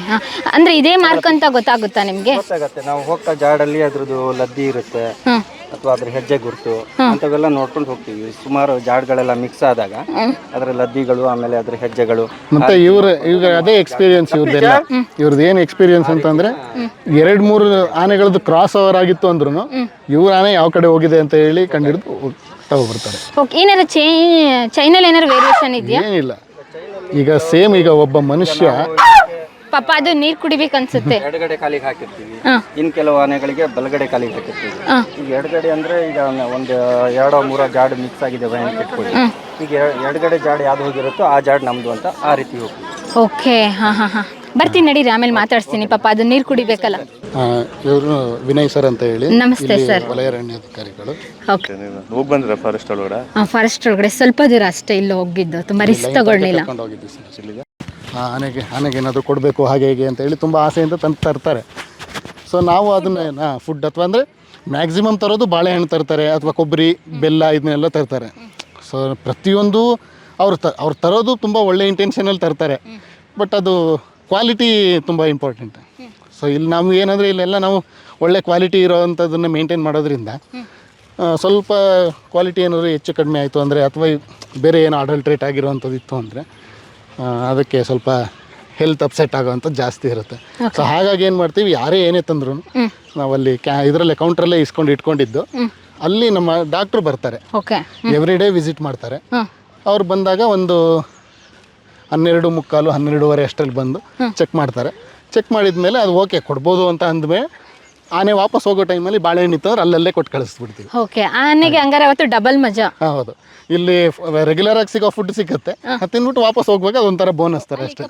ಅಂದ್ರೆ ಇದೇ ಮಾರ್ಕ್ ಅಂತ ಗೊತ್ತಾಗುತ್ತಾ ನಿಮ್ಗೆ? ಗೊತ್ತಾಗತ್ತೆ ನಾವು ಹೋಗ್ತಾ ಜಾಡಲ್ಲಿ ಅದ್ರದ್ದು ಲದ್ದಿ ಇರುತ್ತೆ ಹ್ಮ್. ಅಥವಾ ಅದ್ರ ಹೆಜ್ಜೆ ಗುರುತು ಅಂಥವೆಲ್ಲ ನೋಡ್ಕೊಂಡು ಹೋಗ್ತೀವಿ. ಸುಮಾರು ಜಾಡ್ಗಳೆಲ್ಲ ಮಿಕ್ಸ್ ಆದಾಗ ಅದ್ರ ಲದ್ದಿಗಳು ಆಮೇಲೆ ಅದ್ರ ಹೆಜ್ಜೆಗಳು. ಮತ್ತೆ ಇವ್ರ ಇವ್ರ ಅದೇ ಎಕ್ಸ್ಪೀರಿಯನ್ಸ್ ಇವ್ರದ್ದೆಲ್ಲ ಇವ್ರದ್ದು ಏನು ಎಕ್ಸ್ಪೀರಿಯನ್ಸ್ ಅಂತಂದ್ರೆ ಎರಡ್ ಮೂರು ಆನೆಗಳದ್ದು ಕ್ರಾಸ್ ಓವರ್ ಆಗಿತ್ತು ಅಂದ್ರೂ ಇವ್ರ ಆನೆ ಯಾವ ಕಡೆ ಹೋಗಿದೆ ಅಂತ ಹೇಳಿ ಕಂಡಿಡಿದು ತಗೊಬರ್ತಾರೆ ಓಕೆ ಏನಾರು ಚೈ ಚೈನಲ್ಲಿ ಏನಾರು ವೇರಿಯೇಷನ್ ಇದೆಯಾ? ಏನಿಲ್ಲ. ಈಗ ಸೇಮ್ ಈಗ ಒಬ್ಬ ಮನುಷ್ಯ ಪಾಪ ಅದು ನೀರು ಕುಡಿಬೇಕು ಅನ್ಸುತ್ತೆ. ಎಡಗಡೆ ಕಾಲಿಗೆ ಹಾಕಿರ್ತೀವಿ. ಹಾ. ಇನ್ ಕೆಲವು ಆನೆಗಳಿಗೆ ಬಲಗಡೆ ಕಾಲಿಗೆ ಹಾಕಿರ್ತೀವಿ. ಹಾ. ಈಗ ಎಡಗಡೆ ಅಂದ್ರೆ ಈಗ ಒಂದು ಎರಡೋ ಮೂರೋ ಜಾಡ್ ಮಿಕ್ಸ್ ಆಗಿದೆ ಅಂತ ಇಟ್ಕೊಳ್ಳಿ. ಈಗ ಎ- ಎಡಗಡೆ ಜಾಡ್ ಯಾವ್ದು ಹೋಗಿರುತ್ತೋ ಆ ಜಾಡ್ ನಮ್ದು ಅಂತ ಆ ರೀತಿ ಹೋಗ್ತೀವಿ. ಓಕೆ ಹಾ ಹಾ ಹಾ. ಬರ್ತೀನಿ ನಡೀರಿ ಆಮೇಲೆ ಮಾತಾಡ್ತೀನಿ ಪಾಪ ಅದು ನೀರು ಕುಡಿಬೇಕಲ್ಲ. ಇವರು ವಿನಯ್ ಸರ್ ಅಂತ ಹೇಳಿ. ನಮಸ್ತೆ ಸರ್. ಓಕೆ. ಹೋಗಿ ಬಂದ್ರೆ ಫಾರೆಸ್ಟ್ ಒಳಗಡೆ? ಫಾರೆಸ್ಟ್ ಒಳಗಡೆ ಸ್ವಲ್ಪ ದೂರ ಅಷ್ಟೇ ಇಲ್ಲಿ ಹೋಗಿದ್ದು. ತುಂಬಾ ರಿಸ್ಕ್ ತಗೊಳ್ಳಿಲ್ಲ. ಆನೆಗೆ ಆನೆಗೆ ಏನಾದರೂ ಕೊಡಬೇಕು ಹಾಗೆ ಹೀಗೆ ಅಂತ ಹೇಳಿ ತುಂಬ ಆಸೆಯಿಂದ ತಂದು ತರ್ತಾರೆ. ಸೊ ನಾವು ಅದನ್ನ ಫುಡ್ ಅಥವಾ ಅಂದರೆ ಮ್ಯಾಕ್ಸಿಮಮ್ ತರೋದು ಬಾಳೆಹಣ್ಣು ತರ್ತಾರೆ ಅಥವಾ ಕೊಬ್ಬರಿ ಬೆಲ್ಲ ಇದನ್ನೆಲ್ಲ ತರ್ತಾರೆ. ಸೊ ಪ್ರತಿಯೊಂದು ಅವ್ರು ತ ಅವ್ರು ತರೋದು ತುಂಬ ಒಳ್ಳೆ ಇಂಟೆನ್ಷನಲ್ಲಿ ತರ್ತಾರೆ. ಬಟ್ ಅದು ಕ್ವಾಲಿಟಿ ತುಂಬ ಇಂಪಾರ್ಟೆಂಟ್ ಸೊ ಇಲ್ಲಿ ನಾವು ಏನಂದರೆ ಇಲ್ಲೆಲ್ಲ ನಾವು ಒಳ್ಳೆ ಕ್ವಾಲಿಟಿ ಇರೋವಂಥದ್ದನ್ನು ಮೇಂಟೈನ್ ಮಾಡೋದ್ರಿಂದ ಸ್ವಲ್ಪ ಕ್ವಾಲಿಟಿ ಏನಾದರೂ ಹೆಚ್ಚು ಕಡಿಮೆ ಆಯಿತು ಅಂದರೆ ಅಥವಾ ಬೇರೆ ಏನು ಅಡಲ್ಟ್ರೇಟ್ ಆಗಿರುವಂಥದ್ದು ಇತ್ತು ಅಂದರೆ ಅದಕ್ಕೆ ಸ್ವಲ್ಪ ಹೆಲ್ತ್ ಅಪ್ಸೆಟ್ ಆಗೋವಂಥದ್ದು ಜಾಸ್ತಿ ಇರುತ್ತೆ. ಸೊ ಹಾಗಾಗಿ ಏನು ಮಾಡ್ತೀವಿ ಯಾರೇ ಏನೇ ತಂದ್ರು ನಾವಲ್ಲಿ ಕ್ಯಾ ಇದರಲ್ಲೇ ಕೌಂಟ್ರಲ್ಲೇ ಇಸ್ಕೊಂಡು ಇಟ್ಕೊಂಡಿದ್ದು ಅಲ್ಲಿ ನಮ್ಮ ಡಾಕ್ಟ್ರು ಬರ್ತಾರೆ. ಓಕೆ ಎವ್ರಿ ಡೇ ವಿಸಿಟ್ ಮಾಡ್ತಾರೆ. ಅವ್ರು ಬಂದಾಗ ಒಂದು ಹನ್ನೆರಡು ಮುಕ್ಕಾಲು ಹನ್ನೆರಡೂವರೆ ಅಷ್ಟರಲ್ಲಿ ಬಂದು ಚೆಕ್ ಮಾಡ್ತಾರೆ. ಚೆಕ್ ಮಾಡಿದ ಮೇಲೆ ಅದು ಓಕೆ ಕೊಡ್ಬೋದು ಅಂತ ಅಂದಮೇಲೆ ಆನೆ ವಾಪಸ್ ಹೋಗೋ ಟೈಮಲ್ಲಿ ಬಾಳೆಹಣ್ಣು ಇತ್ತಂದ್ರೆ ಅಲ್ಲಲ್ಲೇ ಕೊಟ್ಟು ಕಳಿಸ್ಬಿಡ್ತೀವಿ. ಓಕೆ ಆನೆಗೆ ಹಂಗಾರೆ ಅವತ್ತು ಡಬಲ್ ಮಜಾ. ಹೌದು. ಇಲ್ಲಿ ರೆಗ್ಯುಲರ್ ಆಗಿ ಸಿಗೋ ಫುಡ್ ಸಿಗುತ್ತೆ. ಅದು ತಿನ್ಬಿಟ್ಟು ವಾಪಸ್ ಹೋಗ್ಬೇಕು ಅದೊಂಥರ ಬೋನಸ್ ಥರ ಅಷ್ಟೇ.